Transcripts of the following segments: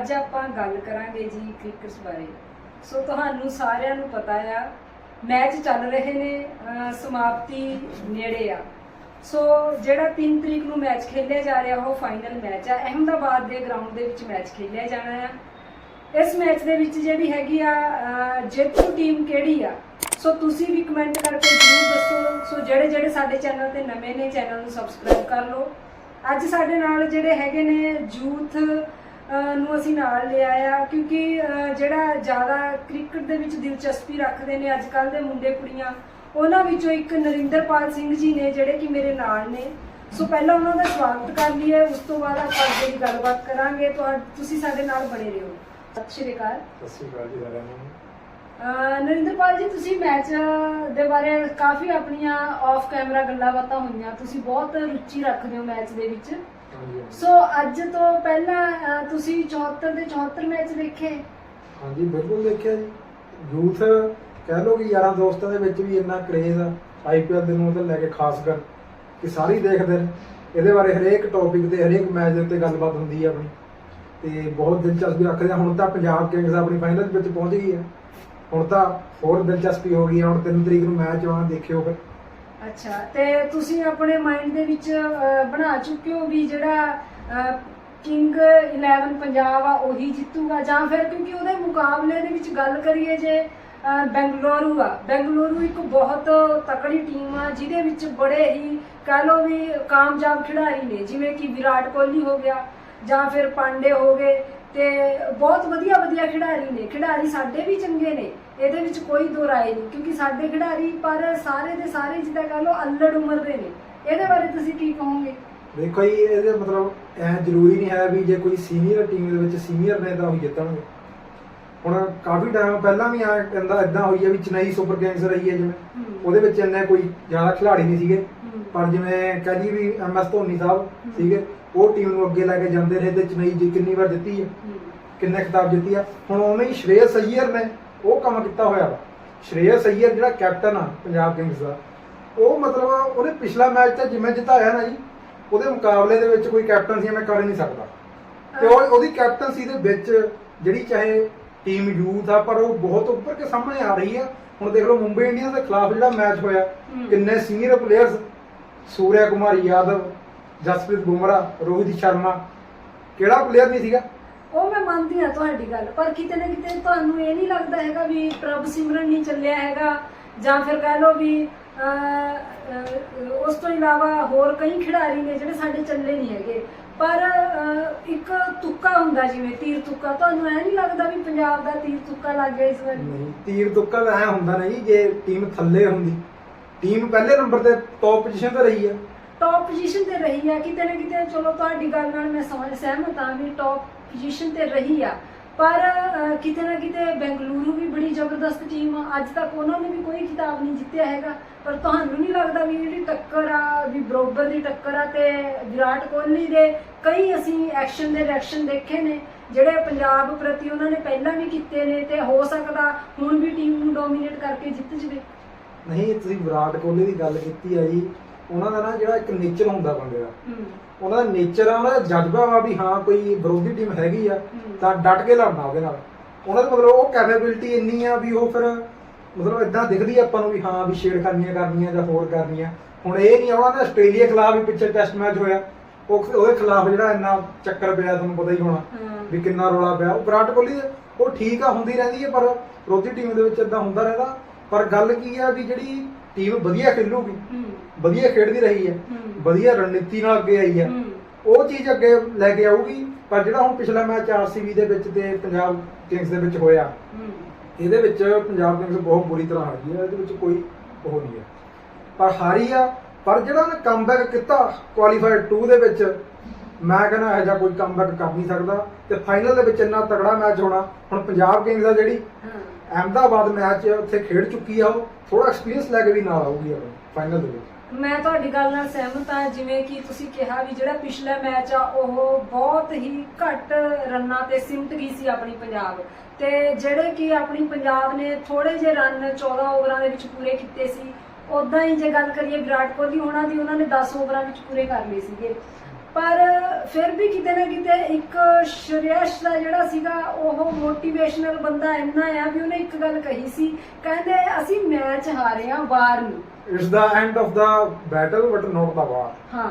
ਅੱਜ ਆਪਾਂ ਗੱਲ ਕਰਾਂਗੇ ਜੀ ਕ੍ਰਿਕਟ ਬਾਰੇ। ਸੋ ਤੁਹਾਨੂੰ ਸਾਰਿਆਂ ਨੂੰ ਪਤਾ ਆ, ਮੈਚ ਚੱਲ ਰਹੇ ਨੇ ਸਮਾਪਤੀ ਨੇੜੇ ਆ। ਸੋ ਜਿਹੜਾ 3 ਤਰੀਕ ਨੂੰ ਮੈਚ ਖੇਡਿਆ ਜਾ ਰਿਹਾ, ਉਹ ਫਾਈਨਲ ਮੈਚ ਆ। ਅਹਿਮਦਾਬਾਦ ਦੇ ਗਰਾਊਂਡ ਦੇ ਵਿੱਚ ਮੈਚ ਖੇਡਿਆ ਜਾਣਾ ਆ। ਇਸ ਮੈਚ ਦੇ ਵਿੱਚ ਜਿਹੜੀ ਹੈਗੀ ਆ ਜੇਤੂ ਟੀਮ ਕਿਹੜੀ ਆ? ਸੋ ਤੁਸੀਂ ਵੀ ਕਮੈਂਟ ਕਰਕੇ ਜ਼ਰੂਰ ਦੱਸੋ। ਸੋ ਜਿਹੜੇ ਜਿਹੜੇ ਸਾਡੇ ਚੈਨਲ ਤੇ ਨਵੇਂ ਨੇ, ਚੈਨਲ ਨੂੰ ਸਬਸਕ੍ਰਾਈਬ ਕਰ ਲਓ। ਅੱਜ ਸਾਡੇ ਨਾਲ ਜਿਹੜੇ ਹੈਗੇ ਨੇ ਯੂਥ ਨੂੰ ਅਸੀਂ ਨਾਲ ਲਿਆ ਆ ਕਿਉਂਕਿ ਜਿਹੜਾ ਜ਼ਿਆਦਾ ਕ੍ਰਿਕਟ ਦੇ ਵਿੱਚ ਦਿਲਚਸਪੀ ਰੱਖਦੇ ਨੇ ਅੱਜ ਕੱਲ ਦੇ ਮੁੰਡੇ ਕੁੜੀਆਂ ਉਹਨਾਂ ਵਿੱਚੋਂ ਇੱਕ ਨਰਿੰਦਰਪਾਲ ਸਿੰਘ ਜੀ ਨੇ ਜਿਹੜੇ ਕਿ ਮੇਰੇ ਨਾਲ ਨੇ। ਸੋ ਪਹਿਲਾਂ ਉਹਨਾਂ ਦਾ ਸਵਾਗਤ ਕਰ ਲਈਏ ਉਸ ਤੋਂ ਬਾਅਦ ਆਪਾਂ ਅੱਗੇ ਦੀ ਗੱਲਬਾਤ ਕਰਾਂਗੇ। ਤੁਹਾ- ਤੁਸੀਂ ਸਾਡੇ ਨਾਲ ਬਣੇ ਰਹੋ। ਸਤਿ ਸ਼੍ਰੀ ਅਕਾਲ। ਸਤਿ ਸ਼੍ਰੀ ਅਕਾਲ ਜੀ ਸਾਰਿਆਂ ਨੂੰ। ਨਰਿੰਦਰਪਾਲ ਜੀ ਤੁਸੀਂ ਮੈਚ ਦੇ ਬਾਰੇ ਕਾਫੀ ਆਪਣੀਆਂ ਆਫ ਕੈਮਰਾ ਗੱਲਾਂ ਬਾਤਾਂ ਹੋਈਆਂ। ਤੁਸੀਂ ਬਹੁਤ ਰੁਚੀ ਰੱਖਦੇ ਹੋ ਮੈਚ ਦੇ ਵਿੱਚ। ਸੋ ਅੱਜ ਤੋਂ ਪਹਿਲਾਂ ਅਹ, ਤੁਸੀਂ 74 ਦੇ 74 ਮੈਚ ਦੇਖੇ ਹਾਂਜੀ ਬਿਲਕੁਲ ਦੇਖਿਆ ਜੀ। ਯੂਥ ਕਹਿ ਲੋ ਕਿ ਯਾਰਾਂ ਦੋਸਤਾਂ ਦੇ ਵਿੱਚ ਵੀ ਇੰਨਾ ਕਰੇਜ਼ ਆ ਆਈਪੀਐਲ ਦੇ ਨੂੰ ਤਾਂ ਲੈ ਕੇ ਖਾਸ ਕਰ ਕਿ ਸਾਰੇ ਹੀ ਦੇਖਦੇ ਨੇ। ਇਹਦੇ ਬਾਰੇ ਹਰੇਕ ਟੌਪਿਕ ਤੇ ਹਰੇਕ ਮੈਚ ਦੇ ਉੱਤੇ ਗੱਲਬਾਤ ਹੁੰਦੀ ਆ ਆਪਣੀ। ਤੇ ਬਹੁਤ ਦਿਲਚਸਪੀ ਰੱਖਦੇ ਆ। ਹੁਣ ਤਾਂ ਪੰਜਾਬ ਕਿੰਗਸ ਆਪਣੀ ਫਾਈਨਲ ਵਿੱਚ ਪਹੁੰਚ ਗਈ ਹੈ ਹੁਣ ਤਾਂ ਹੋਰ ਦਿਲਚਸਪੀ ਹੋ ਗਈ ਹੈ ਹੁਣ 3 ਤਰੀਕ ਨੂੰ ਮੈਚ ਆਉਣਾ ਦੇਖਿਓ ਫਿਰ। ਅੱਛਾ ਤੇ ਤੁਸੀਂ ਆਪਣੇ ਮਾਈਂਡ ਦੇ ਵਿੱਚ ਅਹ, ਬਣਾ ਚੁੱਕੇ ਹੋ ਵੀ ਜਿਹੜਾ ਕਿੰਗ 11 ਪੰਜਾਬ ਆ ਉਹੀ ਜਿੱਤੂਗਾ? ਜਾਂ ਫਿਰ ਕਿਉਂਕਿ ਉਹਦੇ ਮੁਕਾਬਲੇ ਦੇ ਵਿੱਚ ਗੱਲ ਕਰੀਏ ਜੇ ਅਹ, ਬੈਂਗਲੁਰੂ ਆ ਬੈਂਗਲੁਰੂ ਇੱਕ ਬਹੁਤ ਤਕੜੀ ਟੀਮ ਆ ਜਿਹਦੇ ਵਿੱਚ ਬੜੇ ਹੀ ਕਹਿ ਲਓ ਵੀ ਕਾਮਯਾਬ ਖਿਡਾਰੀ ਨੇ ਜਿਵੇਂ ਕਿ ਵਿਰਾਟ ਕੋਹਲੀ ਹੋ ਗਿਆ ਜਾਂ ਫਿਰ ਪਾਂਡੇ ਹੋ ਗਏ ਤੇ ਬਹੁਤ ਵਧੀਆ ਵਧੀਆ ਖਿਡਾਰੀ ਨੇ। ਖਿਡਾਰੀ ਸਾਡੇ ਵੀ ਚੰਗੇ ਨੇ। ਇਹਦੇ ਵਿੱਚ ਕੋਈ ਦੋ ਰਾਏ ਨਹੀਂ ਕਿਉਂਕਿ ਸਾਡੇ ਖਿਡਾਰੀ ਪਰ ਸਾਰੇ ਦੇ ਸਾਰੇ ਜਿੱਦਾਂ ਕਹ ਲੋ ਅੱਲੜ ਉਮਰ ਦੇ ਨੇ। ਇਹਦੇ ਬਾਰੇ ਤੁਸੀਂ ਕੀ ਕਹੋਗੇ? ਦੇਖੋ ਜੀ ਇਹਦੇ ਮਤਲਬ ਐ ਜ਼ਰੂਰੀ ਨਹੀਂ ਹੈ ਵੀ ਜੇ ਕੋਈ ਸੀਨੀਅਰ ਟੀਮ ਦੇ ਵਿੱਚ ਸੀਨੀਅਰ ਨੇ ਤਾਂ ਉਹ ਜਿੱਤਣਗੇ। ਹੁਣ ਕਾਫੀ ਟਾਈਮ ਪਹਿਲਾਂ ਵੀ ਆ ਕਹਿੰਦਾ ਇਦਾਂ ਹੋਈ ਹੈ ਵੀ ਚੇਨਈ ਸੁਪਰ ਕਿੰਗਸ ਰਹੀ ਹੈ ਜਿਵੇਂ। ਉਹਦੇ ਵਿੱਚ ਇੰਨੇ ਕੋਈ ਜ਼ਿਆਦਾ ਖਿਡਾਰੀ ਨਹੀਂ ਸੀਗੇ। ਪਰ ਜਿਵੇਂ ਕਹ ਜੀ ਵੀ ਐਮ ਐਸ ਧੋਨੀ ਸਾਹਿਬ। ਸੀਗੇ ਉਹ ਟੀਮ ਨੂੰ ਅੱਗੇ ਲੈ ਕੇ ਜਾਂਦੇ ਰਹੇ ਤੇ ਚੇਨਈ ਜੀ ਕਿੰਨੀ ਵਾਰ ਜਿੱਤੀ ਹੈ। ਕਿੰਨੇ ਖਿਤਾਬ ਜਿੱਤੀ ਆ? ਹੁਣ ਉਵੇਂ ਹੀ ਸ਼੍ਰੇਯਸ ਅਈਅਰ ਨੇ। ਉਹ ਕੰਮ ਕੀਤਾ ਹੋਇਆ ਵਾ। ਸ਼੍ਰੇਯਸ ਅਈਅਰ ਜਿਹੜਾ ਕੈਪਟਨ ਆ ਪੰਜਾਬ ਕਿੰਗਸ ਦਾ। ਉਹ ਮਤਲਬ ਉਹਨੇ ਪਿਛਲਾ ਮੈਚ ਤਾਂ ਜਿਵੇਂ ਜਿਤਾਇਆ ਨਾ ਜੀ ਉਹਦੇ ਮੁਕਾਬਲੇ ਦੇ ਵਿੱਚ ਕੋਈ ਕੈਪਟਨ ਸੀ ਮੈਂ ਕਰ ਨਹੀਂ ਸਕਦਾ। ਤੇ ਉਹ ਉਹਦੀ ਕੈਪਟਨਸੀ ਦੇ ਵਿੱਚ ਜਿਹੜੀ ਚਾਹੇ ਟੀਮ ਯੂਥ ਆ ਪਰ ਉਹ ਬਹੁਤ ਉੱਪਰ ਕੇ ਸਾਹਮਣੇ ਆ ਰਹੀ ਆ। ਹੁਣ ਦੇਖ ਲਓ ਮੁੰਬਈ ਇੰਡੀਅਨਸ ਦੇ ਖਿਲਾਫ ਜਿਹੜਾ ਮੈਚ ਹੋਇਆ। ਕਿੰਨੇ ਸੀਨੀਅਰ ਪਲੇਅਰਸ ਸੂਰਿਆ ਕੁਮਾਰ ਯਾਦਵ ਜਸਪ੍ਰੀਤ ਬੁਮਰਾਹ ਰੋਹਿਤ ਸ਼ਰਮਾ ਕਿਹੜਾ ਪਲੇਅਰ ਨਹੀਂ ਸੀਗਾ? ਉਹ ਮੈਂ ਮੰਨਦੀ ਹਾਂ ਤੁਹਾਡੀ ਗੱਲ ਪਰ ਕਿਤੇ ਨਾ ਕਿਤੇ ਤੁਹਾਨੂੰ ਇਹ ਨਹੀਂ ਲੱਗਦਾ ਹੈਗਾ ਵੀ ਪ੍ਰਭ ਸਿਮਰਨ ਨਹੀਂ ਚੱਲਿਆ ਹੈਗਾ ਜਾਂ ਫਿਰ ਕਹਿ ਲਓ ਵੀ ਉਸ ਤੋਂ ਇਲਾਵਾ ਹੋਰ ਕਈ ਖਿਡਾਰੀ ਨੇ ਜਿਹੜੇ ਸਾਡੇ ਚੱਲੇ ਨਹੀਂ ਹੈਗੇ। ਪਰ ਇੱਕ ਤੁੱਕਾ ਹੁੰਦਾ ਜਿਵੇਂ ਤੀਰ ਤੁੱਕਾ ਤੁਹਾਨੂੰ ਐ ਨਹੀਂ ਲੱਗਦਾ ਵੀ ਪੰਜਾਬ ਦਾ ਤੀਰ ਤੁੱਕਾ ਲੱਗ ਗਿਆ ਇਸ ਵਾਰ? ਨਹੀਂ ਤੀਰ ਤੁੱਕਾ ਤਾਂ ਐ ਹੁੰਦਾ ਨਹੀਂ ਜੇ ਟੀਮ ਥੱਲੇ ਹੁੰਦੀ। ਟੀਮ ਪਹਿਲੇ ਨੰਬਰ ਤੇ ਟੌਪ ਪੋਜੀਸ਼ਨ ਤੇ ਰਹੀ ਆ। ਟੌਪ ਪੋਜੀਸ਼ਨ ਤੇ ਰਹੀ ਆ ਕਿਤੇ ਨਾ ਕਿਤੇ ਚਲੋ ਤੁਹਾਡੀ ਗੱਲ ਨਾਲ ਮੈਂ ਸਮਝ ਸਹਿਮਤ ਹਾਂ ਵੀ ਟੌਪ ਪੋਜੀਸ਼ਨ ਤੇ ਰਹੀ ਆ। ਪਰ ਕਿਤੇ ਨਾ ਕਿਤੇ ਬੈਂਗਲੁਰੂ ਵੀ ਬੜੀ ਜ਼ਬਰਦਸਤ ਟੀਮ ਆ। ਅੱਜ ਤੱਕ ਉਹਨਾਂ ਨੇ ਵੀ ਕੋਈ ਖਿਤਾਬ ਨਹੀਂ ਜਿੱਤਿਆ ਹੈਗਾ। ਪਰ ਤੁਹਾਨੂੰ ਨਹੀਂ ਲੱਗਦਾ ਵੀ ਜਿਹੜੀ ਟੱਕਰ ਆ, ਵੀ ਬਰੋਬਰ ਦੀ ਟੱਕਰ ਆ ਤੇ ਵਿਰਾਟ ਕੋਹਲੀ ਦੇ ਕਈ ਅਸੀਂ ਐਕਸ਼ਨ ਦੇ ਰਿਐਕਸ਼ਨ ਦੇਖੇ ਨੇ, ਜਿਹੜੇ ਪੰਜਾਬ ਪ੍ਰਤੀ ਉਹਨਾਂ ਨੇ ਪਹਿਲਾਂ ਵੀ ਕੀਤੇ ਨੇ ਤੇ ਹੋ ਸਕਦਾ ਹੁਣ ਵੀ ਟੀਮ ਨੂੰ ਡੋਮੀਨੇਟ ਕਰਕੇ ਜਿੱਤ ਜਵੇ। ਨਹੀਂ, ਤੁਸੀਂ ਵਿਰਾਟ ਕੋਹਲੀ ਦੀ ਗੱਲ ਕੀਤੀ ਆ ਜੀ। ਉਹਨਾਂ ਦਾ ਨਾ ਜਿਹੜਾ ਇੱਕ ਨੇਚਰ ਹੁੰਦਾ ਬੰਦੇ ਦਾ। ਹੂੰ। ਉਹਨਾਂ ਦਾ ਨੇਚਰ ਆ ਉਹਨਾਂ ਦਾ ਜਜ਼ਬਾ ਵਾ ਵੀ ਹਾਂ ਕੋਈ ਵਿਰੋਧੀ ਟੀਮ ਹੈਗੀ ਆ ਹੂੰ। ਤਾਂ ਡਟ ਕੇ ਲੜਨਾ ਉਹਦੇ ਨਾਲ। ਉਹਨਾਂ ਦਾ ਮਤਲਬ ਉਹ ਕੈਪੇਬਿਲਿਟੀ ਇੰਨੀ ਆ ਵੀ ਉਹ ਫਿਰ ਮਤਲਬ ਇਦਾਂ ਦਿਖਦੀ ਆ ਆਪਾਂ ਨੂੰ ਵੀ ਹਾਂ ਵੀ ਛੇੜਖਾਨੀਆਂ ਕਰਨੀਆਂ ਜਾਂ ਹੋਰ ਕਰਨੀਆਂ। ਹੁਣ ਇਹ ਨਹੀਂ ਉਹਨਾਂ ਨੇ ਆਸਟ੍ਰੇਲੀਆ ਖਿਲਾਫ ਵੀ ਪਿੱਛੇ ਟੈਸਟ ਮੈਚ ਹੋਇਆ। ਉਹ ਉਹਦੇ ਖਿਲਾਫ ਜਿਹੜਾ ਇੰਨਾ ਚੱਕਰ ਪਿਆ ਤੁਹਾਨੂੰ ਪਤਾ ਹੀ ਹੋਣਾ ਹਾਂ। ਵੀ ਕਿੰਨਾ ਰੌਲਾ ਪਿਆ। ਉਹ ਵਿਰਾਟ ਕੋਹਲੀ ਦੇ- ਉਹ ਠੀਕ ਆ ਹੁੰਦੀ ਰਹਿੰਦੀ ਹੈ ਪਰ ਵਿਰੋਧੀ ਟੀਮ ਦੇ ਵਿੱਚ ਇਦਾਂ ਹੁੰਦਾ ਰਹਿੰਦਾ। ਪਰ ਗੱਲ ਕੀ ਆ ਵੀ ਜਿਹੜੀ ਟੀਮ ਵਧੀਆ ਖੇਲੂਗੀ ਵਧੀਆ ਖੇਡਦੀ ਰਹੀ ਹੈ। ਵਧੀਆ ਰਣਨੀਤੀ ਨਾਲ ਅੱਗੇ ਆਈ ਹੈ। ਉਹ ਚੀਜ਼ ਅੱਗੇ ਲੈ ਕੇ ਆਊਗੀ ਪਰ ਜਿਹੜਾ ਹੁਣ ਪਿਛਲਾ ਮੈਚ ਆਰਸੀਬੀ ਦੇ ਵਿੱਚ ਤੇ ਪੰਜਾਬ ਕਿੰਗਸ ਦੇ ਵਿੱਚ ਹੋਇਆ ਇਹਦੇ ਵਿੱਚ ਪੰਜਾਬ ਕਿੰਗਸ ਬਹੁਤ ਬੁਰੀ ਤਰ੍ਹਾਂ ਹਾਰੀ ਹੈ ਇਹਦੇ ਵਿੱਚ ਕੋਈ ਉਹ ਨਹੀਂ ਹੈ। ਪਰ ਹਾਰੀ ਆ ਪਰ ਜਿਹੜਾ ਉਹਨੇ ਕਮਬੈਕ ਕੀਤਾ ਕੁਆਲੀਫਾਇਰ 2 ਦੇ ਵਿੱਚ ਮੈਂ ਕਹਿੰਦਾ ਇਹੋ ਜਿਹਾ ਕੋਈ ਕਮਬੈਕ ਕਰ ਨਹੀਂ ਸਕਦਾ ਤੇ ਫਾਈਨਲ ਦੇ ਵਿੱਚ ਇੰਨਾ ਤਗੜਾ ਮੈਚ ਹੋਣਾ ਹੁਣ ਪੰਜਾਬ ਕਿੰਗਸ ਆ ਜਿਹੜੀ ਅਹਿਮਦਾਬਾਦ ਮੈਚ ਉੱਥੇ ਖੇਡ ਚੁੱਕੀ ਆ ਉਹ। ਥੋੜਾ ਐਕਸਪੀਰੀਅੰਸ ਲੈ ਕੇ ਵੀ ਨਾਲ ਆਊਗੀ ਫਾਈਨਲ ਦੇ ਵਿੱਚ। ਮੈਂ ਤੁਹਾਡੀ ਗੱਲ ਨਾਲ ਸਹਿਮਤ ਹਾਂ, ਜਿਵੇਂ ਕਿ ਤੁਸੀਂ ਕਿਹਾ ਵੀ ਜਿਹੜਾ ਪਿਛਲਾ ਮੈਚ ਆ, ਉਹ ਬਹੁਤ ਹੀ ਘੱਟ ਰੰਨਾਂ ਤੇ ਸਿਮਟ ਗਈ ਸੀ ਆਪਣੀ ਪੰਜਾਬ। ਤੇ ਜਿਹੜੇ ਕਿ ਆਪਣੀ ਪੰਜਾਬ ਨੇ ਥੋੜੇ ਜਿਹੇ ਰਨ 14 ਓਵਰਾਂ ਦੇ ਵਿੱਚ ਪੂਰੇ ਕੀਤੇ ਸੀ ਉਦਾਂ ਹੀ ਜੇ ਗੱਲ ਕਰੀਏ ਵਿਰਾਟ ਕੋਹਲੀ, ਉਹਨਾਂ ਦੀ ਉਹਨਾਂ ਨੇ 10 ਓਵਰਾਂ ਵਿੱਚ ਪੂਰੇ ਕਰ ਲਏ ਸੀਗੇ। ਪਰ ਫਿਰ ਵੀ ਕਿਤੇ ਨਾ ਕਿਤੇ ਇੱਕ ਸ਼੍ਰੇਸ਼ ਦਾ ਜਿਹੜਾ ਸੀਗਾ ਉਹ ਮੋਟੀਵੇਸ਼ਨਲ ਬੰਦਾ ਇੰਨਾ ਆ ਵੀ ਉਹਨੇ ਇੱਕ ਗੱਲ ਕਹੀ ਸੀ ਕਹਿੰਦੇ ਅਸੀਂ ਮੈਚ ਹਾਰੇ ਆ ਵਾਰ ਨਹੀਂ it's the end of the battle but not the war ਹਾਂ।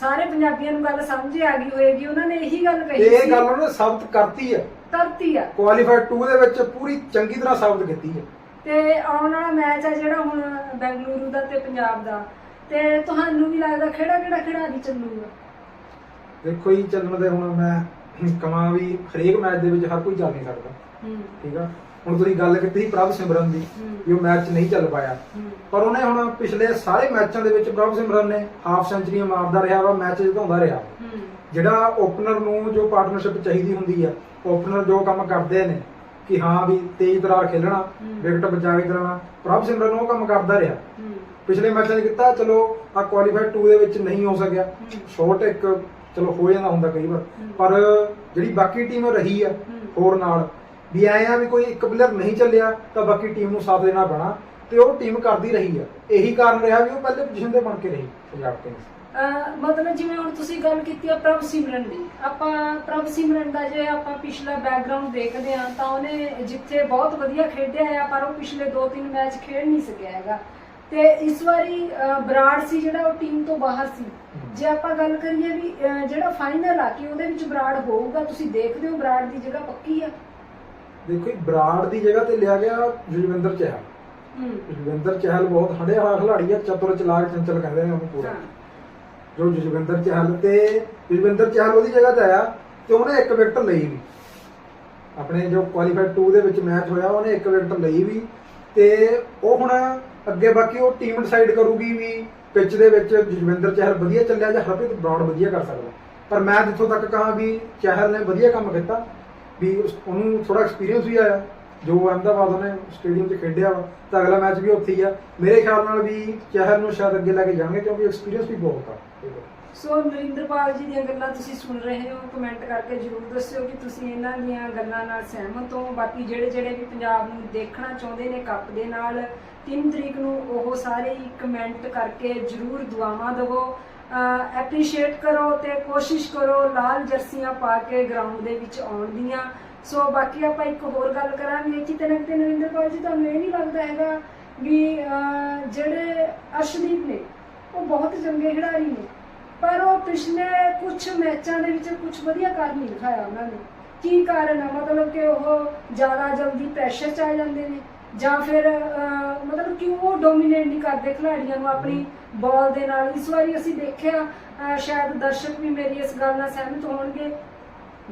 ਸਾਰੇ ਪੰਜਾਬੀਆਂ ਨੂੰ ਗੱਲ ਸਮਝ ਆ ਗਈ ਹੋਏਗੀ ਉਹਨਾਂ ਨੇ ਇਹੀ ਗੱਲ ਕਹੀ ਇਹ ਸੀ। ਗੱਲ ਉਹਨੇ ਸਾਬਤ ਕਰਤੀ ਹੈ ਧਰਤੀ ਆ। ਕੁਆਲੀਫਾਇਰ 2 ਦੇ ਵਿੱਚ ਪੂਰੀ ਚੰਗੀ ਤਰ੍ਹਾਂ ਸਾਬਤ ਕੀਤੀ ਹੈ ਤੇ ਆਉਣ ਵਾਲਾ ਮੈਚ ਆ ਜਿਹੜਾ ਹੁਣ ਬੈਂਗਲੁਰੂ ਦਾ ਤੇ ਪੰਜਾਬ ਦਾ। ਤੇ ਤੁਹਾਨੂੰ ਵੀ ਲੱਗਦਾ ਕਿਹੜਾ ਕਿਹੜਾ ਖਿਡਾਰੀ ਚੱਲੂਗਾ? ਦੇਖੋ ਜੀ ਚੱਲਣ ਦੇ ਹੁਣ ਮੈਂ ਕਮਾਂ ਵੀ ਹਰੇਕ ਮੈਚ ਦੇ ਵਿੱਚ ਹਰ ਕੋਈ ਚੱਲ ਨਹੀਂ ਸਕਦਾ। ਹੂੰ। ਠੀਕ ਆ? ਹੁਣ ਤੁਸੀਂ ਗੱਲ ਕੀਤੀ ਸੀ ਪ੍ਰਭ ਸਿਮਰਨ ਦੀ। ਵੀ ਉਹ ਮੈਚ ਨਹੀਂ ਚੱਲ ਪਾਇਆ। ਹੂੰ। ਪਰ ਉਹਨੇ ਹੁਣ ਪਿਛਲੇ ਸਾਰੇ ਮੈਚਾਂ ਦੇ ਵਿੱਚ ਪ੍ਰਭ ਸਿਮਰਨ ਨੇ ਹਾਫ ਸੈਂਚਰੀਆਂ ਮਾਰਦਾ ਰਿਹਾ ਵਾ ਮੈਚ ਜਿਤਾਉਂਦਾ ਰਿਹਾ। ਹੂੰ। ਜਿਹੜਾ ਓਪਨਰ ਨੂੰ ਜੋ ਪਾਰਟਨਰਸ਼ਿਪ ਚਾਹੀਦੀ ਹੁੰਦੀ ਆ ਓਪਨਰ ਜੋ ਕੰਮ ਕਰਦੇ ਨੇ ਕਿ ਹਾਂ ਵੀ ਤੇਜ਼ ਤਰਾਰ ਖੇਲਣਾ। ਵਿਕਟ ਬਚਾ ਕੇ ਦੇਣਾ ਪ੍ਰਭ ਸਿਮਰਨ ਉਹ ਕੰਮ ਕਰਦਾ ਰਿਹਾ ਪਿਛਲੇ ਮੈਚਾਂ 'ਚ ਕੀਤਾ ਚਲੋ ਆ ਕੁਆਲੀਫਾਇਰ 2 ਦੇ ਵਿੱਚ ਨਹੀਂ ਹੋ ਸਕਿਆ। ਸ਼ੋਟ ਇੱਕ ਚਲੋ ਹੋ ਜਾਂਦਾ ਹੁੰਦਾ ਕਈ ਵਾਰ। ਪਰ ਜਿਹੜੀ ਬਾਕੀ ਟੀਮ ਰਹੀ ਆ ਹੂੰ। ਹੋਰ ਨਾਲ ਵੀ ਐ ਆ ਵੀ ਕੋਈ ਇੱਕ ਪਲੇਅਰ ਨਹੀਂ ਚੱਲਿਆ ਤਾਂ ਬਾਕੀ ਟੀਮ ਨੂੰ ਸਾਥ ਦੇਣਾ ਪੈਣਾ ਤੇ ਉਹ ਟੀਮ ਕਰਦੀ ਰਹੀ ਆ ਇਹੀ ਕਾਰਨ ਰਿਹਾ ਵੀ ਉਹ ਪਹਿਲੇ ਪੋਜੀਸ਼ਨ ਤੇ ਬਣ ਕੇ ਰਹੀ ਪੰਜਾਬ ਅਹ ਮਤਲਬ ਜਿਵੇਂ ਹੁਣ ਤੁਸੀਂ ਗੱਲ ਕੀਤੀ ਆ ਪ੍ਰਭ ਸਿਮਰਨ ਦੀ ਆਪਾਂ ਪ੍ਰਭ ਸਿਮਰਨ ਦਾ ਜੇ ਆਪਾਂ ਪਿਛਲਾ ਬੈਕਗ੍ਰਾਉਂਡ ਦੇਖਦੇ ਆ ਤਾਂ ਉਹਨੇ ਜਿੱਥੇ ਬਹੁਤ ਵਧੀਆ ਖੇਡਿਆ ਆ ਪਰ ਉਹ ਪਿਛਲੇ 2-3 ਮੈਚ ਖੇਡ ਨਹੀਂ ਸਕਿਆ ਹੈਗਾ। ਤੇ ਇਸ ਵਾਰੀ ਬਰਾੜ ਸੀ ਜਿਹੜਾ ਉਹ ਟੀਮ ਤੋਂ ਬਾਹਰ ਸੀ। ਜੇ ਆਪਾਂ ਗੱਲ ਕਰੀਏ ਵੀ ਜਿਹੜਾ ਫਾਈਨਲ ਆ ਕਿ ਉਹਦੇ ਵਿੱਚ ਬਰਾੜ ਹੋਊਗਾ ਤੁਸੀਂ ਦੇਖਦੇ ਹੋ ਬਰਾੜ ਦੀ ਜਗ੍ਹਾ ਪੱਕੀ ਆ? ਦੇਖੋ ਬਰਾੜ ਦੀ ਜਗ੍ਹਾ ਤੇ ਲਿਆ ਗਿਆ ਜੁਜਵਿੰਦਰ ਚਹਿਲ। ਹੂੰ। ਜੁਜਵਿੰਦਰ ਚਹਿਲ ਬਹੁਤ ਹੰਡਿਆ ਹੋਇਆ ਖਿਡਾਰੀ ਆ ਚਤੁਰ ਚਲਾਕ ਚੰਚਲ ਕਹਿੰਦੇ ਨੇ ਉਹਨੂੰ ਪੂਰਾ। ਹਾਂ। ਜੋ ਜਸਵਿੰਦਰ ਚਹਿਲ ਤੇ ਜਸਵਿੰਦਰ ਚਹਿਲ ਉਹਦੀ ਜਗ੍ਹਾ ਤੇ ਆਇਆ ਤੇ ਉਹਨੇ ਇੱਕ ਵਿਕਟ ਲਈ ਵੀ। ਆਪਣੇ ਜੋ ਕੁਆਲੀਫਾਈ 2 ਦੇ ਵਿੱਚ ਮੈਚ ਹੋਇਆ, ਉਹਨੇ ਇੱਕ ਵਿਕਟ ਲਈ ਵੀ ਤੇ ਉਹ ਹੁਣ ਅੱਗੇ ਬਾਕੀ ਉਹ ਟੀਮ ਡਿਸਾਈਡ ਕਰੂਗੀ ਵੀ ਪਿੱਚ ਦੇ ਵਿੱਚ ਜਸਵਿੰਦਰ ਚਹਿਲ ਵਧੀਆ ਚੱਲਿਆ ਜਾਂ ਹਰਪ੍ਰੀਤ ਬਰਾੜ ਵਧੀਆ ਕਰ ਸਕਦਾ। ਪਰ ਮੈਂ ਜਿੱਥੋਂ ਤੱਕ ਕਹਾਂ ਵੀ ਚਹਿਲ ਨੇ ਵਧੀਆ ਕੰਮ ਕੀਤਾ, ਵੀ ਉਸ- ਉਹਨੂੰ ਥੋੜਾ ਐਕਸਪੀਰੀਅੰਸ ਵੀ ਆਇਆ। ਜੋ ਅਹਿਮਦਾਬਾਦ ਉਹਨੇ ਸਟੇਡੀਅਮ 'ਚ ਖੇਡਿਆ ਵਾ, ਤਾਂ ਅਗਲਾ ਮੈਚ ਵੀ ਉੱਥੇ ਹੀ ਆ। ਮੇਰੇ ਖਿਆਲ ਨਾਲ ਵੀ ਚਹਿਲ ਨੂੰ ਸ਼ਾਇਦ ਅੱਗੇ ਲੈ ਕੇ ਜਾਣਗੇ, ਕਿਉਂਕਿ ਐਕਸਪੀਰੀਅੰਸ ਵੀ ਬਹੁਤ ਆ। ਸੋ ਨਰਿੰਦਰਪਾਲ ਜੀ ਦੀਆਂ ਗੱਲਾਂ ਤੁਸੀਂ ਸੁਣ ਰਹੇ ਹੋ ਕਮੈਂਟ ਕਰਕੇ ਜਰੂਰ ਦੱਸਿਓ ਕਿ ਤੁਸੀਂ ਇਹਨਾਂ ਦੀਆਂ ਗੱਲਾਂ ਨਾਲ ਸਹਿਮਤ ਹੋ। ਬਾਕੀ ਜਿਹੜੇ ਜਿਹੜੇ ਵੀ ਪੰਜਾਬ ਨੂੰ ਦੇਖਣਾ ਚਾਹੁੰਦੇ ਨੇ ਕੱਪ ਦੇ ਨਾਲ 3 ਤਰੀਕ ਨੂੰ ਉਹ ਸਾਰੇ ਹੀ ਕਮੈਂਟ ਕਰਕੇ ਜਰੂਰ ਦੁਆਵਾਂ ਦਿਵੋ। ਐਪਰੀਸ਼ੀਏਟ ਕਰੋ ਤੇ ਕੋਸ਼ਿਸ਼ ਕਰੋ ਲਾਲ ਜਰਸੀਆਂ ਪਾ ਕੇ ਗਰਾਊਂਡ ਦੇ ਵਿੱਚ ਆਉਣ ਦੀਆਂ। ਸੋ ਬਾਕੀ ਆਪਾਂ ਇੱਕ ਹੋਰ ਗੱਲ ਕਰਾਂਗੇ ਕਿ ਤੇ ਨਾ ਕਿਤੇ ਜੀ, ਤੁਹਾਨੂੰ ਇਹ ਨਹੀਂ ਲੱਗਦਾ ਹੈਗਾ ਵੀ ਜਿਹੜੇ ਅਰਸ਼ਦੀਪ ਨੇ, ਉਹ ਬਹੁਤ ਚੰਗੇ ਖਿਡਾਰੀ ਨੇ। ਪਰ ਉਹ ਪਿਛਲੇ ਕੁਝ ਮੈਚਾਂ ਦੇ ਵਿੱਚ ਕੁਝ ਵਧੀਆ ਕਰ ਨਹੀਂ ਦਿਖਾਇਆ ਉਹਨਾਂ ਨੇ। ਕੀ ਕਾਰਨ ਹੈ ਮਤਲਬ ਕਿ ਉਹ ਜ਼ਿਆਦਾ ਜਲਦੀ ਪ੍ਰੈਸ਼ਰ ਚ ਆ ਜਾਂਦੇ ਨੇ ਜਾਂ ਫਿਰ ਮਤਲਬ ਕਿ ਉਹ ਡੋਮੀਨੇਟ ਨਹੀਂ ਕਰਦੇ ਖਿਡਾਰੀਆਂ ਨੂੰ ਆਪਣੀ ਬਾਲ ਦੇ ਨਾਲ। ਇਸ ਵਾਰੀ ਅਸੀਂ ਦੇਖਿਆ ਸ਼ਾਇਦ ਦਰਸ਼ਕ ਵੀ ਮੇਰੀ ਇਸ ਗੱਲ ਨਾਲ ਸਹਿਮਤ ਹੋਣਗੇ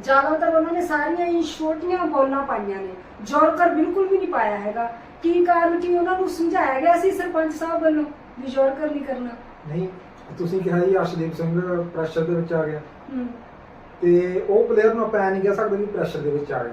ਜ਼ਿਆਦਾਤਰ ਉਹਨਾਂ ਨੇ ਸਾਰੀਆਂ ਹੀ ਛੋਟੀਆਂ ਬੋਲਾਂ ਪਾਈਆਂ ਨੇ। ਜੋਰਕਰ ਬਿਲਕੁਲ ਵੀ ਨਹੀਂ ਪਾਇਆ ਹੈਗਾ। ਕੀ ਕਾਰਨ ਕਿ ਉਹਨਾਂ ਨੂੰ ਸਮਝਾਇਆ ਗਿਆ ਸੀ ਸਰਪੰਚ ਸਾਹਿਬ ਵੱਲੋਂ ਵੀ ਜੋਰਕਰ ਨਹੀਂ ਕਰਨਾ? ਨਹੀਂ ਤੁਸੀਂ ਕਿਹਾ ਜੀ ਅਰਸ਼ਦੀਪ ਸਿੰਘ ਪ੍ਰੈਸ਼ਰ ਦੇ ਵਿੱਚ ਆ ਗਿਆ। ਹੂੰ। ਤੇ ਉਹ ਪਲੇਅਰ ਨੂੰ ਆਪਾਂ ਨਹੀਂ ਕਹਿ ਸਕਦੇ ਵੀ ਪ੍ਰੈਸ਼ਰ ਦੇ ਵਿੱਚ ਆ ਗਿਆ।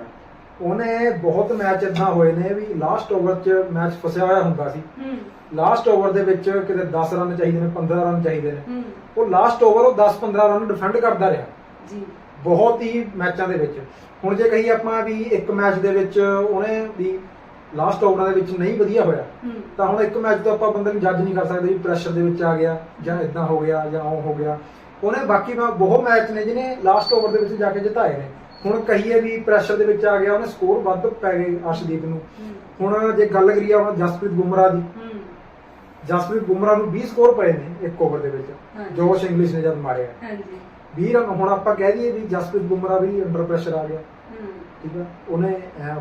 ਉਹਨੇ ਬਹੁਤ ਮੈਚ ਇਦਾਂ ਹੋਏ ਨੇ ਵੀ ਲਾਸਟ ਓਵਰ 'ਚ ਮੈਚ ਫਸਿਆ ਹੋਇਆ ਹੁੰਦਾ ਸੀ। ਹੂੰ। ਲਾਸਟ ਓਵਰ ਦੇ ਵਿੱਚ ਕਿਤੇ 10 ਰਨ ਚਾਹੀਦੇ ਨੇ 15 ਰਨ ਚਾਹੀਦੇ ਨੇ। ਉਹ ਲਾਸਟ ਓਵਰ ਉਹ 10-15 ਰਨ ਡਿਫੈਂਡ ਕਰਦਾ ਰਿਹਾ। ਜੀ। ਬਹੁਤ ਹੀ ਮੈਚਾਂ ਦੇ ਵਿੱਚ। ਹੁਣ ਜੇ ਕਹੀਏ ਆਪਾਂ ਵੀ ਇੱਕ ਮੈਚ ਦੇ ਵਿੱਚ ਉਹਨੇ ਵੀ ਲਾਸਟ ਓਵਰਾਂ ਦੇ ਵਿੱਚ ਨਹੀਂ ਵਧੀਆ ਹੋਇਆ ਤਾਂ ਹੁਣ ਇੱਕ ਮੈਚ ਤੋਂ ਆਪਾਂ ਬੰਦੇ ਨੂੰ ਜੱਜ ਨਹੀਂ ਕਰ ਸਕਦੇ ਵੀ ਪ੍ਰੈਸ਼ਰ ਦੇ ਵਿੱਚ ਆ ਗਿਆ ਜਾਂ ਇਦਾਂ ਹੋ ਗਿਆ ਜਾਂ ਉਹ ਹੋ ਗਿਆ। ਉਹਨੇ ਬਾਕੀ ਬਹੁਤ ਮੈਚ ਨੇ ਜਿਹਨੇ ਲਾਸਟ ਓਵਰ ਦੇ ਵਿੱਚ ਜਾ ਕੇ ਜਿਤਾਏ ਨੇ। ਹੁਣ ਕਹੀਏ ਵੀ ਪ੍ਰੈਸ਼ਰ ਦੇ ਵਿੱਚ ਆ ਗਿਆ ਉਹਨੇ ਸਕੋਰ ਵੱਧ ਪੈ ਗਏ ਅਰਸ਼ਦੀਪ ਨੂੰ। ਹੁਣ ਜੇ ਗੱਲ ਕਰੀਏ ਹੁਣ ਜਸਪ੍ਰੀਤ ਬੁਮਰਾਹ ਦੀ। ਜਸਪ੍ਰੀਤ ਬੁਮਰਾਹ ਨੂੰ 20 ਸਕੋਰ ਪਏ ਨੇ ਇੱਕ ਓਵਰ ਦੇ ਵਿੱਚ। ਜੋਸ਼ ਇੰਗਲਿਸ਼ ਨੇ ਜਦ ਮਾਰਿਆ। ਹਾਂਜੀ। 20 ਰਨ ਹੁਣ ਆਪਾਂ ਕਹਿ ਦਈਏ ਵੀ ਜਸਪ੍ਰੀਤ ਬੁਮਰਾਹ ਵੀ ਅੰਡਰ ਪ੍ਰੈਸ਼ਰ ਆ ਗਿਆ। ਹੂੰ। ਠੀਕ ਆ? ਉਹਨੇ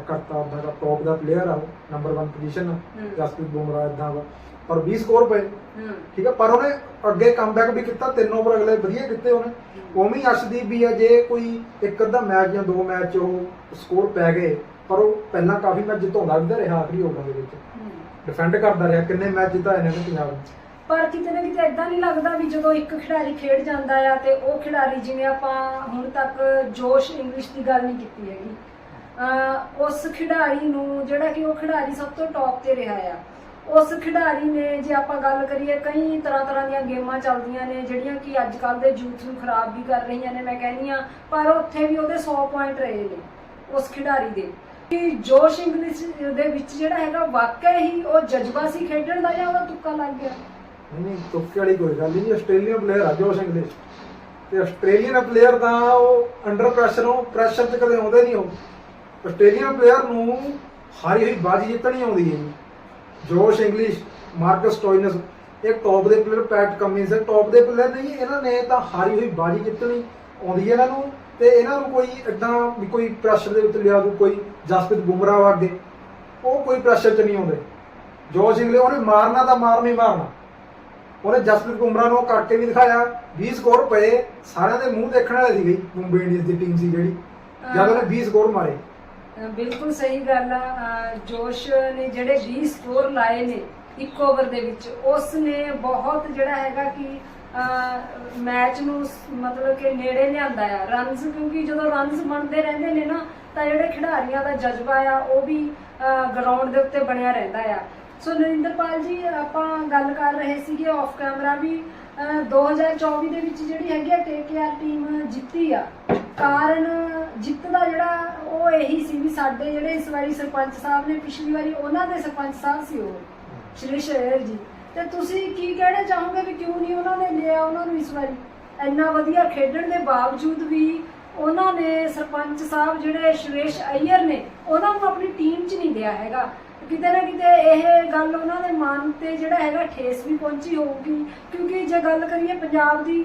ਕਰਤਾ ਦਾ ਟੌਪ ਦਾ ਪਲੇਅਰ ਆ ਉਹ ਨੰਬਰ 1 ਪੋਜੀਸ਼ਨ ਹੂੰ। ਜਸਪ੍ਰੀਤ ਬੁਮਰਾਹ ਇਦਾਂ ਵਾ ਪਰ 20 ਸਕੋਰ ਪਏ। ਹੂੰ। ਠੀਕ ਆ? ਪਰ ਉਹਨੇ ਅੱਗੇ ਕਮਬੈਕ ਵੀ ਕੀਤਾ ਤਿੰਨ ਓਵਰ ਅਗਲੇ ਵਧੀਆ ਕੀਤੇ ਉਹਨੇ। ਉਵੇਂ ਹੀ ਅਰਸ਼ਦੀਪ ਵੀ ਆ ਜੇ ਕੋਈ ਇੱਕ ਅੱਧਾ ਮੈਚ ਜਾਂ ਦੋ ਮੈਚ ਉਹ ਸਕੋਰ ਪੈ ਗਏ ਪਰ ਉਹ ਪਹਿਲਾਂ ਕਾਫੀ ਮੈਚ ਜਿਤਾਉਂਦਾ ਵੀ ਰਿਹਾ ਆਖਰੀ ਓਵਰ ਦੇ ਵਿੱਚ। ਹੂੰ। ਡਿਫੈਂਡ ਕਰਦਾ ਰਿਹਾ ਕਿੰਨੇ ਮੈਚ ਜਿਤਾਏ ਨੇ ਪੰਜਾਬ ਨੂੰ। ਪਰ ਕਿਤੇ ਨਾ ਕਿਤੇ ਇਦਾਂ ਨਹੀਂ ਲੱਗਦਾ ਵੀ ਜਦੋਂ ਇੱਕ ਖਿਡਾਰੀ ਖੇਡ ਜਾਂਦਾ ਆ ਤੇ ਉਹ ਖਿਡਾਰੀ ਜਿਵੇਂ ਆਪਾਂ ਹੁਣ ਤੱਕ ਜੋਸ਼ ਇੰਗਲਿਸ਼ ਦੀ ਗੱਲ ਨਹੀਂ ਕੀਤੀ ਹੈਗੀ। ਉਸ ਖਿਡਾਰੀ ਨੂੰ ਜਿਹੜਾ ਕਿ ਉਹ ਖਿਡਾਰੀ ਸਭ ਤੋਂ ਟੌਪ ਤੇ ਰਿਹਾ ਆ। ਉਸ ਖਿਡਾਰੀ ਨੇ ਜੇ ਆਪਾਂ ਗੱਲ ਕਰੀਏ ਕਈ ਤਰ੍ਹਾਂ ਤਰ੍ਹਾਂ ਦੀਆਂ ਗੇਮਾਂ ਚੱਲਦੀਆਂ ਨੇ ਜਿਹੜੀਆਂ ਕਿ ਅੱਜ ਕੱਲ ਦੇ ਯੂਥ ਨੂੰ ਖਰਾਬ ਵੀ ਕਰ ਰਹੀਆਂ ਨੇ ਮੈਂ ਕਹਿੰਦੀ ਆ ਪਰ ਉੱਥੇ ਵੀ ਉਹਦੇ 100 ਪੁਆਇੰਟ ਰਹੇ ਨੇ ਉਸ ਖਿਡਾਰੀ ਦੇ। ਕਿ ਜੋਸ਼ ਇੰਗਲਿਸ਼ ਦੇ ਵਿੱਚ ਜਿਹੜਾ ਹੈਗਾ ਵਾਕਿਆ ਹੀ ਉਹ ਜਜ਼ਬਾ ਸੀ ਖੇਡਣ ਦਾ ਜਾਂ ਉਹਦਾ ਤੁੱਕਾ ਲੱਗ ਗਿਆ? ਨਹੀਂ ਨਹੀਂ ਤੁੱਕੇ ਵਾਲੀ ਕੋਈ ਗੱਲ ਨਹੀਂ, ਆਸਟ੍ਰੇਲੀਅਨ ਪਲੇਅਰ ਆ, ਜੋਸ਼ ਇੰਗਲਿਸ਼। ਤੇ ਆਸਟ੍ਰੇਲੀਅਨ ਪਲੇਅਰ ਤਾਂ ਉਹ ਅੰਡਰ ਪ੍ਰੈਸ਼ਰ ਪ੍ਰੈਸ਼ਰ 'ਚ ਕਦੇ ਆਉਂਦੇ ਨਹੀਂ ਉਹ। ਆਸਟ੍ਰੇਲੀਅਨ ਪਲੇਅਰ ਨੂੰ ਹਾਰੀ ਹੋਈ ਬਾਜੀ ਜਿੱਤਣੀ ਆਉਂਦੀ ਹੈ। ਜੋਸ਼ ਇੰਗਲਿਸ਼, ਮਾਰਕਸ ਟੋਇਨਸ, ਇਹ ਟੌਪ ਦੇ ਪਲੇਅਰ ਪੈਟ ਕਮਿੰਸ ਟੌਪ ਦੇ ਪਲੇਅਰ ਨਹੀਂ, ਇਹਨਾਂ ਨੇ ਤਾਂ ਹਾਰੀ ਹੋਈ ਬਾਜੀ ਜਿੱਤਣੀ ਆਉਂਦੀ ਹੈ ਇਹਨਾਂ ਨੂੰ। ਤੇ ਇਹਨਾਂ ਨੂੰ ਕੋਈ ਇਦਾਂ ਵੀ ਕੋਈ ਪ੍ਰੈਸ਼ਰ ਦੇ ਵਿੱਚ ਲਿਆ ਦੂ, ਕੋਈ ਜਸਪ੍ਰੀਤ ਬੁਮਰਾਹ ਵਰਗੇ। ਉਹ ਕੋਈ ਪ੍ਰੈਸ਼ਰ 'ਚ ਨਹੀਂ ਆਉਂਦੇ। ਜੋਸ਼ ਇੰਗਲਿਸ਼, ਉਹਨੇ ਮਾਰਨਾ ਤਾਂ ਮਾਰਨਾ ਹੀ ਮਾਰਨਾ। ਉਹਨੇ ਜਸਪ੍ਰੀਤ ਬੁਮਰਾਹ ਨੂੰ ਕਰਕੇ ਵੀ ਦਿਖਾਇਆ। 20 ਸਕੋਰ ਪਏ ਸਾਰਿਆਂ ਦੇ ਮੂੰਹ ਦੇਖਣ ਵਾਲੇ ਸੀ ਗਈ ਮੁੰਬਈ ਇੰਡੀਅਨਸ ਦੀ ਟੀਮ ਸੀ ਜਿਹੜੀ। ਜਦ ਉਹਨੇ 20 ਸਕੋਰ ਮਾਰੇ। ਬਿਲਕੁਲ ਸਹੀ ਗੱਲ ਆ। ਜੋਸ਼ ਨੇ ਜਿਹੜੇ 20 ਸਕੋਰ ਲਾਏ ਨੇ ਇੱਕ ਓਵਰ ਦੇ ਵਿੱਚ ਉਸ ਨੇ ਬਹੁਤ ਜਿਹੜਾ ਹੈਗਾ ਕਿ ਮੈਚ ਨੂੰ ਮਤਲਬ ਕਿ ਨੇੜੇ ਲਿਆਂਦਾ ਆ। ਰਨਸ ਕਿਉਂਕਿ ਜਦੋਂ ਰਨਸ ਬਣਦੇ ਰਹਿੰਦੇ ਨੇ ਨਾ ਤਾਂ ਜਿਹੜੇ ਖਿਡਾਰੀਆਂ ਦਾ ਜਜ਼ਬਾ ਆ ਉਹ ਵੀ ਗਰਾਊਂਡ ਦੇ ਉੱਤੇ ਬਣਿਆ ਰਹਿੰਦਾ ਆ। ਸੋ ਨਰਿੰਦਰਪਾਲ ਜੀ, ਆਪਾਂ ਗੱਲ ਕਰ ਰਹੇ ਸੀਗੇ ਆਫ ਕੈਮਰਾ ਵੀ, ਅਹ 2024 ਦੇ ਵਿੱਚ ਜਿਹੜੀ ਹੈਗੀ ਆ ਕੇਕੇਆਰ ਟੀਮ ਜਿੱਤੀ ਆ। ਕਾਰਨ ਜਿੱਤ ਦਾ ਜਿਹੜਾ ਉਹ ਇਹੀ ਸੀ ਵੀ ਸਾਡੇ ਜਿਹੜੇ ਇਸ ਵਾਰੀ ਸਰਪੰਚ ਸਾਹਿਬ ਨੇ, ਪਿਛਲੀ ਵਾਰੀ ਉਹਨਾਂ ਦੇ ਸਰਪੰਚ ਸਾਹਿਬ ਸੀ ਉਹ, ਸ਼੍ਰੀ ਸ਼ੇਰ ਜੀ। ਤੇ ਤੁਸੀਂ ਕੀ ਕਹਿਣਾ ਚਾਹੋਗੇ ਵੀ ਕਿਉਂ ਨਹੀਂ ਉਹਨਾਂ ਨੇ ਲਿਆ ਉਹਨਾਂ ਨੂੰ ਇਸ ਵਾਰੀ? ਇੰਨਾ ਵਧੀਆ ਖੇਡਣ ਦੇ ਬਾਵਜੂਦ ਵੀ ਉਹਨਾਂ ਨੇ ਸਰਪੰਚ ਸਾਹਿਬ ਜਿਹੜੇ ਸ਼੍ਰੇਸ਼ ਅਈਅਰ ਨੇ, ਉਹਨਾਂ ਨੂੰ ਆਪਣੀ ਟੀਮ 'ਚ ਨਹੀਂ ਲਿਆ ਹੈਗਾ। ਕਿਤੇ ਨਾ ਕਿਤੇ ਇਹ ਗੱਲ ਉਹਨਾਂ ਦੇ ਮਨ ਤੇ ਜਿਹੜਾ ਹੈਗਾ ਠੇਸ ਵੀ ਪਹੁੰਚੀ ਹੋਊਗੀ। ਕਿਉਂਕਿ ਜੇ ਗੱਲ ਕਰੀਏ ਪੰਜਾਬ ਦੀ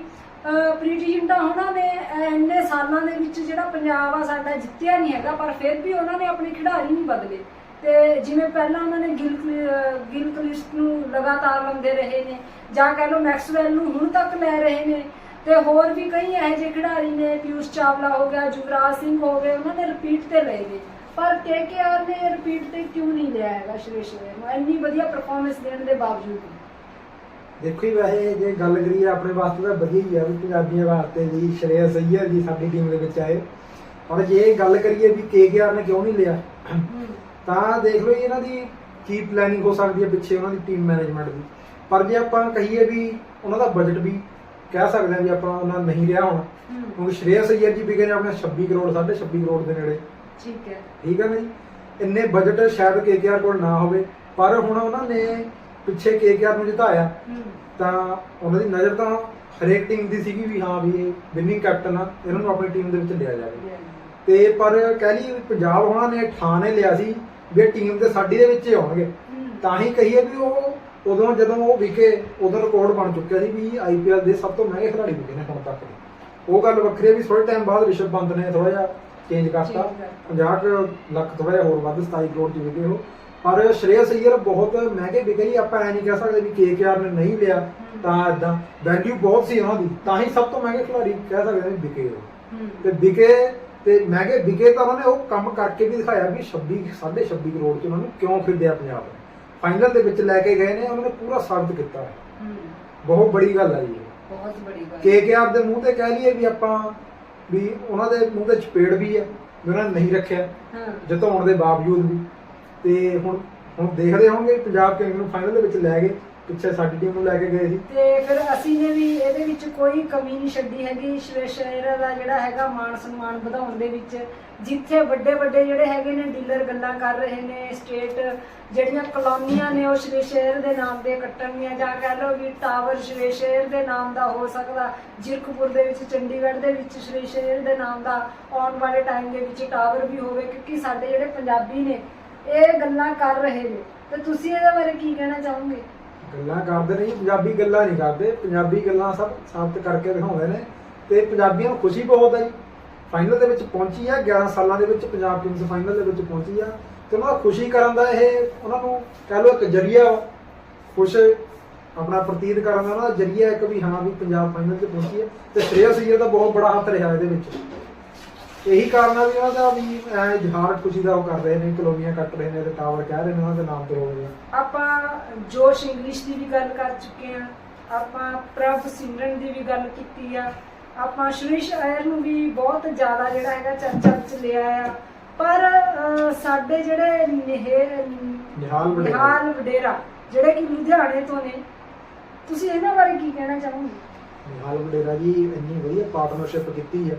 ਪ੍ਰੀਟੀ ਜਿੰਟਾ ਉਹਨਾਂ ਨੇ ਇੰਨੇ ਸਾਲਾਂ ਦੇ ਵਿੱਚ ਜਿਹੜਾ ਪੰਜਾਬ ਆ ਸਾਡਾ ਜਿੱਤਿਆ ਨਹੀਂ ਹੈਗਾ, ਪਰ ਫਿਰ ਵੀ ਉਹਨਾਂ ਨੇ ਆਪਣੇ ਖਿਡਾਰੀ ਨਹੀਂ ਬਦਲੇ। ਤੇ ਜਿਵੇਂ ਪਹਿਲਾਂ ਉਹਨਾਂ ਨੇ ਗਿਲ ਕਲੀ- ਗਿਲ ਕਲਿਸਟ ਨੂੰ ਲਗਾਤਾਰ ਲੰਦੇ ਰਹੇ ਨੇ, ਜਾਂ ਕਹਿ ਲਓ ਮੈਕਸਵੈਲ ਨੂੰ ਹੁਣ ਤੱਕ ਲੈ ਰਹੇ ਨੇ, ਤੇ ਹੋਰ ਵੀ ਕਈ ਇਹੋ ਜਿਹੇ ਖਿਡਾਰੀ ਨੇ, ਪਿਊਸ਼ ਚਾਵਲਾ ਹੋ ਗਿਆ, ਯੁਵਰਾਜ ਸਿੰਘ ਹੋ ਗਏ, ਉਹਨਾਂ ਨੇ ਰਿਪੀਟ ਤੇ ਲਏ ਨੇ। ਪਰ ਕੇਕੇਆਰ ਨੇ ਰਿਪੀਟ ਤੇ ਕਿਉਂ ਨਹੀਂ ਲਿਆ ਹੈਗਾ ਸ਼੍ਰੇਸ਼ ਨੂੰ ਇੰਨੀ ਵਧੀਆ ਪਰਫਾਰਮੈਂਸ ਦੇਣ ਦੇ ਬਾਵਜੂਦ। ਦੇਖੋ ਹੀ ਵੈਸੇ ਜੇ ਗੱਲ ਕਰੀਏ ਆਪਣੇ ਵਾਸਤੇ ਤਾਂ ਵਧੀਆ ਹੀ ਆ ਵੀ ਪੰਜਾਬੀਆਂ ਵਾਸਤੇ ਵੀ ਸ਼੍ਰੇਯਸ ਅਈਅਰ ਜੀ ਸਾਡੀ ਟੀਮ ਦੇ ਵਿੱਚ ਆਏ। ਪਰ ਜੇ ਗੱਲ ਕਰੀਏ ਵੀ ਕੇਕੇਆਰ ਨੇ ਕਿਉਂ ਨਹੀਂ ਲਿਆ ਤਾਂ ਦੇਖ ਲਓ ਇਹਨਾਂ ਦੀ ਕੀ ਪਲੈਨਿੰਗ ਹੋ ਸਕਦੀ ਹੈ ਪਿੱਛੇ ਉਹਨਾਂ ਦੀ ਟੀਮ ਮੈਨੇਜਮੈਂਟ ਦੀ। ਪਰ ਜੇ ਆਪਾਂ ਕਹੀਏ ਵੀ ਉਹਨਾਂ ਦਾ ਬਜਟ ਵੀ ਕਹਿ ਸਕਦੇ ਹਾਂ ਵੀ ਆਪਾਂ ਉਹਨਾਂ ਨਹੀਂ ਰਿਹਾ ਹੁਣ। ਕਿਉਂਕਿ ਸ਼੍ਰੇਯਸ ਅਈਅਰ ਜੀ ਵਿਕੇ ਨੇ ਆਪਣੇ 26 ਕਰੋੜ 26 ਕਰੋੜ ਦੇ ਨੇੜੇ। ਠੀਕ ਹੈ। ਠੀਕ ਹੈ ਨਾ ਜੀ? ਇੰਨੇ ਬਜਟ ਸ਼ਾਇਦ ਕੇਕੇਆਰ ਕੋਲ ਨਾ ਹੋਵੇ ਪਰ ਹੁਣ ਉਹਨਾਂ ਨੇ ਪਿੱਛੇ ਕੇਕੇਆਰ ਨੂੰ ਜਿਤਾਇਆ। ਤਾਂ ਉਹਨਾਂ ਦੀ ਨਜ਼ਰ ਤਾਂ ਹਰੇਕ ਟੀਮ ਦੀ ਸੀਗੀ ਵੀ ਹਾਂ ਵੀ ਇਹ ਵਿਨਿੰਗ ਕੈਪਟਨ ਆ ਇਹਨਾਂ ਨੂੰ ਆਪਣੀ ਟੀਮ ਦੇ ਵਿੱਚ ਲਿਆ ਜਾਵੇ। ਤੇ ਪਰ ਕਹਿ ਲਈ ਪੰਜਾਬ ਉਹਨਾਂ ਨੇ ਠਾਣੇ ਲਿਆ ਸੀ ਵੀ ਟੀਮ ਤੇ ਸਾਡੀ ਦੇ ਵਿੱਚ ਹੀ ਆਉਣਗੇ। ਤਾਂ ਹੀ ਕਹੀਏ ਵੀ ਉਹ ਉਦੋਂ ਜਦੋਂ ਉਹ ਵਿਕੇ ਉਦੋਂ ਰਿਕਾਰਡ ਬਣ ਚੁੱਕਿਆ ਸੀ ਵੀ ਆਈਪੀਐਲ ਦੇ ਸਭ ਤੋਂ ਮਹਿੰਗੇ ਖਿਡਾਰੀ ਵਿਕੇ ਨੇ ਹੁਣ ਤੱਕ। ਦੇ। ਉਹ ਗੱਲ ਵੱਖਰੀ ਵੀ ਥੋੜੇ ਟਾਈਮ ਬਾਅਦ ਰਿਸ਼ਵ ਪੰਤ ਨੇ ਥੋੜਾ ਜਿਹਾ ਚੇਂਜ ਕਰਤਾ। Change ਕਰਤਾ। 50 ਕੁ ਲੱਖ ਥੋੜਾ ਜਿਹਾ ਹੋਰ ਵੱਧ 27 ਕਰੋੜ ਚ ਵਿਕੇ ਉਹ। ਪਰ ਸ਼੍ਰੇਯਸ ਅਈਅਰ ਬਹੁਤ ਮਹਿੰਗੇ ਵਿਕੇ ਜੀ। ਆਪਾਂ ਐ ਨਹੀਂ ਕਹਿ ਸਕਦੇ ਵੀ ਕੇਕੇਆਰ ਨੇ ਨਹੀਂ ਲਿਆ ਤਾਂ ਇਦਾਂ ਵੈਲਿਊ ਬਹੁਤ ਸੀ ਉਹਨਾਂ ਦੀ। ਤਾਂ ਹੀ ਸਭ ਤੋਂ ਮਹਿੰਗੇ ਖਿਡਾਰੀ ਕਹਿ ਸਕਦੇ ਨੇ ਵਿਕੇ ਉਹ। ਤੇ ਵਿਕੇ ਤੇ ਮਹਿੰਗੇ ਵਿਕੇ ਤਾਂ ਉਹਨਾਂ ਨੇ ਉਹ ਕੰਮ ਕਰਕੇ ਵੀ ਦਿਖਾਇਆ ਵੀ 26 26.5 ਕਰੋੜ ਚ ਉਹਨਾਂ ਨੂੰ ਕਿਉਂ ਖਰੀਦਿਆ ਪੰਜਾਬ ਨੇ। ਫਾਈਨਲ ਦੇ ਵਿੱਚ ਲੈ ਕੇ ਗਏ ਨੇ ਉਹਨਾਂ ਨੇ ਪੂਰਾ ਸਾਬਤ ਕੀਤਾ। ਹੈ। ਬਹੁਤ ਬੜੀ ਗੱਲ ਹੈ ਜੀ। ਬਹੁਤ ਬੜੀ ਗੱਲ ਕੇਕੇਆਰ ਦੇ ਮੂੰਹ ਤੇ ਕਹਿ ਲਈਏ ਵੀ ਆਪਾਂ ਵੀ ਉਹਨਾਂ ਦੇ ਮੂੰਹ ਤੇ ਚਪੇੜ ਵੀ ਹੈ ਵੀ ਉਹਨਾਂ ਨੇ ਨਹੀਂ ਰੱਖਿਆ ਹਾਂ। ਜਿਤਾਉਣ ਦੇ ਬਾਵਜੂਦ ਵੀ। ਤੇ ਹੁਣ ਹੁਣ ਦੇਖਦੇ ਹੋਣਗੇ ਪੰਜਾਬ ਕਿੰਗ ਨੂੰ ਫਾਈਨਲ ਦੇ ਵਿੱਚ ਲੈ ਗਏ। ਪਿੱਛੇ ਸਾਡੀ ਟੀਮ ਨੂੰ ਲੈ ਕੇ ਗਏ ਸੀ। ਤੇ ਫਿਰ ਅਸੀਂ ਨੇ ਵੀ ਇਹਦੇ ਵਿੱਚ ਕੋਈ ਕਮੀ ਨਹੀਂ ਛੱਡੀ ਹੈਗੀ। ਸ਼੍ਰੇਸ਼ ਅਈਅਰ ਦਾ ਜਿਹੜਾ ਹੈਗਾ ਮਾਣ ਸਨਮਾਨ ਵਧਾਉਣ ਦੇ ਵਿੱਚ ਜਿੱਥੇ ਵੱਡੇ ਵੱਡੇ ਜਿਹੜੇ ਹੈਗੇ ਨੇ ਡੀਲਰ ਗੱਲਾਂ ਕਰ ਰਹੇ ਨੇ, ਸਟੇਟ ਜਿਹੜੀਆਂ ਕਲੋਨੀਆਂ ਨੇ, ਉਹ ਸ਼੍ਰੇਸ਼ ਅਈਅਰ ਦੇ ਨਾਮ ਦੇ ਕੱਟਣਗੀਆਂ। ਜਾਂ ਕਹਿ ਲਓ ਵੀ ਟਾਵਰ ਸ਼੍ਰੇਸ਼ ਅਈਅਰ ਦੇ ਨਾਮ ਦਾ ਹੋ ਸਕਦਾ। ਜਿਰਕਪੁਰ ਦੇ ਵਿੱਚ, ਚੰਡੀਗੜ੍ਹ ਦੇ ਵਿੱਚ ਸ਼੍ਰੇਸ਼ ਅਈਅਰ ਦੇ ਨਾਮ ਦਾ ਆਉਣ ਵਾਲੇ ਟਾਈਮ ਦੇ ਵਿੱਚ ਟਾਵਰ ਵੀ ਹੋਵੇ, ਕਿਉਂਕਿ ਸਾਡੇ ਜਿਹੜੇ ਪੰਜਾਬੀ ਨੇ, ਇਹ ਗੱਲਾਂ ਕਰ ਰਹੇ ਨੇ। ਤੇ ਤੁਸੀਂ ਇਹਦੇ ਬਾਰੇ ਕੀ ਕਹਿਣਾ ਚਾਹੋਗੇ? ਗੱਲਾਂ ਕਰਦੇ ਨਹੀਂ, ਪੰਜਾਬੀ ਗੱਲਾਂ ਨਹੀਂ ਕਰਦੇ। ਪੰਜਾਬੀ ਗੱਲਾਂ ਸਭ ਸਾਬਤ ਕਰਕੇ ਦਿਖਾਉਂਦੇ ਨੇ ਤੇ ਪੰਜਾਬੀਆਂ ਨੂੰ ਖੁਸ਼ੀ ਬਹੁਤ ਹੈ ਜੀ। ਫਾਈਨਲ ਦੇ ਵਿੱਚ ਪਹੁੰਚੀ ਆ 11 ਸਾਲਾਂ ਦੇ ਵਿੱਚ ਪੰਜਾਬ ਟੀਮਸ ਫਾਈਨਲ ਦੇ ਵਿੱਚ ਪਹੁੰਚੀ ਆ ਤੇ ਉਹਨਾਂ ਦਾ ਖੁਸ਼ੀ ਕਰਨ ਦਾ ਇਹ ਉਹਨਾਂ ਨੂੰ ਕਹਿ ਲਓ ਇੱਕ ਜਰੀਆ ਖੁਸ਼ ਆਪਣਾ ਪ੍ਰਤੀਤ ਕਰਨ ਦਾ ਉਹਨਾਂ ਦਾ ਜਰੀਆ ਇੱਕ ਵੀ ਹਾਂ ਵੀ ਪੰਜਾਬ ਫਾਈਨਲ 'ਚ ਪਹੁੰਚੀ ਹੈ ਤੇ ਸ਼੍ਰੇਯਸ ਅਈਅਰ ਦਾ ਬਹੁਤ ਬੜਾ ਹੱਥ ਰਿਹਾ ਇਹਦੇ ਵਿੱਚ। ਇਹੀ ਕਾਰਨ ਆ ਵੀ ਉਹਨਾਂ ਦਾ ਵੀ ਐ ਇਜ਼ਹਾਰ ਖੁਸ਼ੀ ਦਾ ਉਹ ਕਰ ਰਹੇ ਨੇ ਕਲੋਨੀਆਂ ਕੱਟ ਰਹੇ ਨੇ ਤੇ ਟਾਵਰ ਕਹਿ ਰਹੇ ਨੇ ਉਹਨਾਂ ਦੇ ਨਾਮ ਤੇ ਹੋ ਗਏ ਆ। ਆਪਾਂ ਜੋਸ਼ ਇੰਗਲਿਸ਼ ਦੀ ਵੀ ਗੱਲ ਕਰ ਚੁੱਕੇ ਆ ਆਪਾਂ ਪ੍ਰਭ ਸਿਮਰਨ ਦੀ ਵੀ ਗੱਲ ਕੀਤੀ ਆ ਆਪਾਂ ਸ਼੍ਰੀਸ਼ ਅਇਰ ਨੂੰ ਵੀ ਬਹੁਤ ਜ਼ਿਆਦਾ ਜਿਹੜਾ ਹੈਗਾ ਚਰਚਾ ਵਿੱਚ ਲਿਆ ਆ ਪਰ ਸਾਡੇ ਜਿਹੜੇ ਨਿਹੇ ਨਿਹਾਲ ਵਡੇਰਾ। ਨਿਹਾਲ ਵਡੇਰਾ ਜਿਹੜੇ ਕਿ ਲੁਧਿਆਣੇ ਤੋਂ ਨੇ ਤੁਸੀਂ ਇਹਨਾਂ ਬਾਰੇ ਕੀ ਕਹਿਣਾ ਚਾਹੋਗੇ? ਨਿਹਾਲ ਵਡੇਰਾ ਜੀ ਇੰਨੀ ਵਧੀਆ ਪਾਰਟਨਰਸ਼ਿਪ ਕੀਤੀ ਹੈ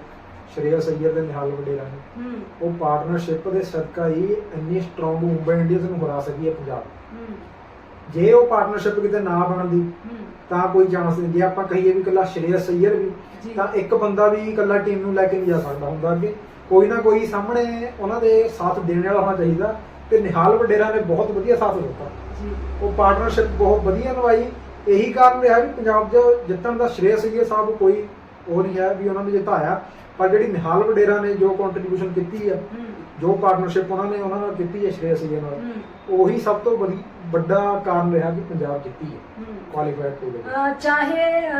ਸ਼੍ਰੇਯਸ ਅਈਅਰ ਤੇ ਨਿਹਾਲ ਵਡੇਰਾ ਨੇ ਹੂੰ। ਉਹ ਪਾਰਟਨਰਸ਼ਿਪ ਦੇ ਸਦਕਾ ਹੀ ਇੰਨੀ ਸਟਰੋਂਗ ਮੁੰਬਈ ਇੰਡੀਅਨਸ ਨੂੰ ਹਰਾ ਸਕੀ ਹੈ ਪੰਜਾਬ। ਹੂੰ। ਜੇ ਉਹ ਪਾਰਟਨਰਸ਼ਿਪ ਕਿਤੇ ਨਾ ਬਣਦੀ ਤਾਂ ਕੋਈ ਚਾਂਸ ਨਹੀਂ। ਜੇ ਆਪਾਂ ਕਹੀਏ ਵੀ ਇਕੱਲਾ ਸ਼੍ਰੇਯਸ ਅਈਅਰ ਵੀ। ਤਾਂ ਇੱਕ ਬੰਦਾ ਵੀ ਇਕੱਲਾ ਟੀਮ ਨੂੰ ਲੈ ਕੇ ਨਹੀਂ ਜਾ ਸਕਦਾ ਹੁੰਦਾ ਅੱਗੇ। ਕੋਈ ਨਾ ਕੋਈ ਸਾਹਮਣੇ ਉਹਨਾਂ ਦੇ ਸਾਥ ਦੇਣ ਵਾਲਾ ਹੋਣਾ ਚਾਹੀਦਾ ਤੇ ਨਿਹਾਲ ਵਡੇਰਾ ਨੇ ਬਹੁਤ ਵਧੀਆ ਸਾਥ ਦਿੱਤਾ। ਉਹ ਪਾਰਟਨਰਸ਼ਿਪ ਬਹੁਤ ਵਧੀਆ ਨਿਭਾਈ। ਇਹੀ ਕਾਰਨ ਰਿਹਾ ਵੀ ਪੰਜਾਬ 'ਚ ਜਿੱਤਣ ਦਾ ਸ਼੍ਰੇਅ ਅਈਅਰ ਸਾਹਿਬ ਕੋਈ ਉਹ ਨਹੀਂ ਹੈ ਵੀ ਉਹਨਾਂ ਨੇ ਜਿਤਾਇਆ। ਪਰ ਜਿਹੜੀ ਨਿਹਾਲ ਵਡੇਰਾ ਨੇ ਜੋ ਕੰਟਰੀਬਿਊਸ਼ਨ ਕੀਤੀ ਆ ਜੋ ਪਾਰਟਨਰਸ਼ਿਪ ਉਹਨਾਂ ਨੇ ਉਹਨਾਂ ਨਾਲ ਕੀਤੀ ਹੈ ਸ਼੍ਰੇਅ ਅਈਅਰ ਨਾਲ ਉਹੀ ਸਭ ਤੋਂ ਵਧੀ ਵੱਡਾ ਕਾਰਨ ਰਿਹਾ ਕਿ ਪੰਜਾਬ ਜਿੱਤੀ ਹੈ। ਕੁਆਲੀਫਾਇਰ ਟੂ ਦੇ ਵਿੱਚ। ਅਹ ਚਾਹੇ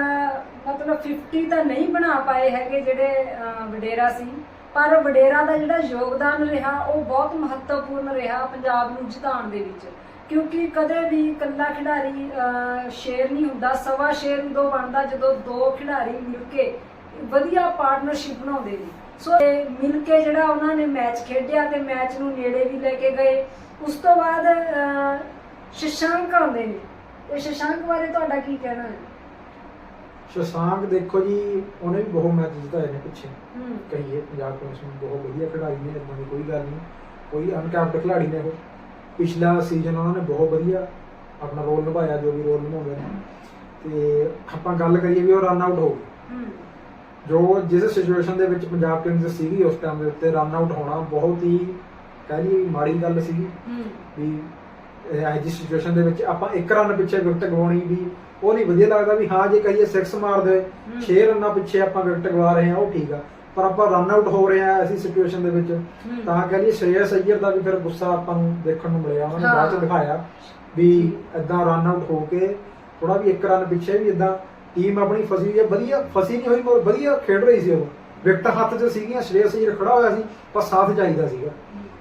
ਮਤਲਬ 50 ਤਾਂ ਨਹੀਂ ਬਣਾ ਪਾਏ ਹੈਗੇ ਜਿਹੜੇ ਵਡੇਰਾ ਸੀ ਪਰ ਵਡੇਰਾ ਦਾ ਜਿਹੜਾ ਯੋਗਦਾਨ ਰਿਹਾ ਉਹ ਬਹੁਤ ਮਹੱਤਵਪੂਰਨ ਰਿਹਾ ਪੰਜਾਬ ਨੂੰ ਜਿਤਾਉਣ ਦੇ ਵਿੱਚ। ਕਿਉਂਕਿ ਕਦੇ ਵੀ ਇਕੱਲਾ ਖਿਡਾਰੀ ਸ਼ੇਰ ਨਹੀਂ ਹੁੰਦਾ ਸਵਾ ਸ਼ੇਰ ਉਦੋਂ ਬਣਦਾ ਜਦੋਂ ਦੋ ਖਿਡਾਰੀ ਮਿਲ ਕੇ ਵਧੀਆ ਪਾਰਟਨਰਸ਼ਿਪ ਬਣਾਉਂਦੇ ਨੇ। ਸੋ ਮਿਲ ਕੇ ਜਿਹੜਾ ਉਹਨਾਂ ਨੇ ਮੈਚ ਖੇਡਿਆ ਤੇ ਮੈਚ ਨੂੰ ਨੇੜੇ ਵੀ ਲੈ ਕੇ ਗਏ। ਉਸ ਤੋਂ ਬਾਅਦ ਸ਼ਸ਼ਾਂਕ ਆਉਂਦੇ ਨੇ। ਤੇ ਸ਼ਸ਼ਾਂਕ ਬਾਰੇ ਤੁਹਾਡਾ ਕੀ ਕਹਿਣਾ ਹੈ? ਸ਼ਸ਼ਾਂਕ ਦੇਖੋ ਜੀ ਉਹਨੇ ਵੀ ਬਹੁਤ ਮੈਚ ਜਿਤਾਏ ਨੇ ਪਿੱਛੇ। ਕਹੀਏ ਪੰਜਾਬ ਪੁਲਿਸ ਨੂੰ ਬਹੁਤ ਵਧੀਆ ਖਿਡਾਰੀ ਨੇ ਇਦਾਂ ਦੀ ਕੋਈ ਗੱਲ ਨਹੀਂ। ਕੋਈ ਅਨਕੈਪਡ ਖਿਡਾਰੀ ਨੇ ਉਹ। ਪਿਛਲਾ ਸੀਜ਼ਨ ਉਹਨਾਂ ਨੇ ਬਹੁਤ ਵਧੀਆ ਆਪਣਾ ਰੋਲ ਨਿਭਾਇਆ ਜੋ ਵੀ ਰੋਲ ਨਿਭਾਉਂਦੇ ਨੇ। ਤੇ ਆਪਾਂ ਗੱਲ ਕਰੀਏ ਵੀ ਉਹ ਰਨ ਆਊਟ ਹੋ ਗਏ। ਜੋ ਜਿਸ ਸਿਚੁਏਸ਼ਨ ਦੇ ਵਿੱਚ ਪੰਜਾਬ ਕਿੰਗਸ ਸੀਗੀ ਉਸ ਟਾਈਮ ਦੇ ਉੱਤੇ ਰਨ ਆਊਟ ਹੋਣਾ ਬਹੁਤ ਹੀ ਕਹਿ ਲਈਏ ਵੀ ਮਾੜੀ ਗੱਲ ਸੀਗੀ ਵੀ ਇਹ ਜੀ ਸਿਚੁਏਸ਼ਨ ਦੇ ਵਿੱਚ ਆਪਾਂ ਇੱਕ ਰਨ ਪਿੱਛੇ ਵਿਕਟ ਗਵਾਉਣੀ ਵੀ ਉਹ ਨਹੀਂ ਵਧੀਆ ਲੱਗਦਾ ਵੀ ਹਾਂ ਜੇ ਕਹੀਏ 6 ਮਾਰ ਦੇ ਹੂੰ। 6 ਰਨਾਂ ਪਿੱਛੇ ਆਪਾਂ ਵਿਕਟ ਗਵਾ ਰਹੇ ਹਾਂ ਉਹ ਠੀਕ ਆ ਪਰ ਆਪਾਂ ਰਨ ਆਊਟ ਹੋ ਰਹੇ ਹਾਂ ਐਸੀ ਸਿਚੁਏਸ਼ਨ ਦੇ ਵਿੱਚ। ਤਾਂ ਕਹ ਲਈਏ ਸ਼੍ਰੇਯਸ ਅਈਅਰ ਦਾ ਵੀ ਫਿਰ ਗੁੱਸਾ ਆਪਾਂ ਨੂੰ ਦੇਖਣ ਨੂੰ ਮਿਲਿਆ ਉਹਨਾਂ ਨੇ। ਬਾਅਦ ਚ ਦਿਖਾਇਆ ਵੀ ਇਦਾਂ ਰਨ ਆਊਟ ਹੋ ਕੇ ਥੋੜਾ ਵੀ ਇੱਕ ਰਨ ਪਿੱਛੇ ਵੀ ਇਦਾਂ ਟੀਮ ਆਪਣੀ ਫਸੀ ਹੋਈ ਹੈ ਵਧੀਆ ਫਸੀ ਨਹੀਂ ਹੋਈ ਪਰ ਵਧੀਆ ਖੇਡ ਰਹੀ ਸੀ ਉਹ। ਵਿਕਟ ਹੱਥ 'ਚ ਸੀਗੀਆਂ ਸ਼੍ਰੇਯਸ ਅਈਅਰ ਖੜਾ ਹੋਇਆ ਸੀ ਪਰ ਸਾਥ ਚਾਹੀਦਾ ਸੀਗਾ।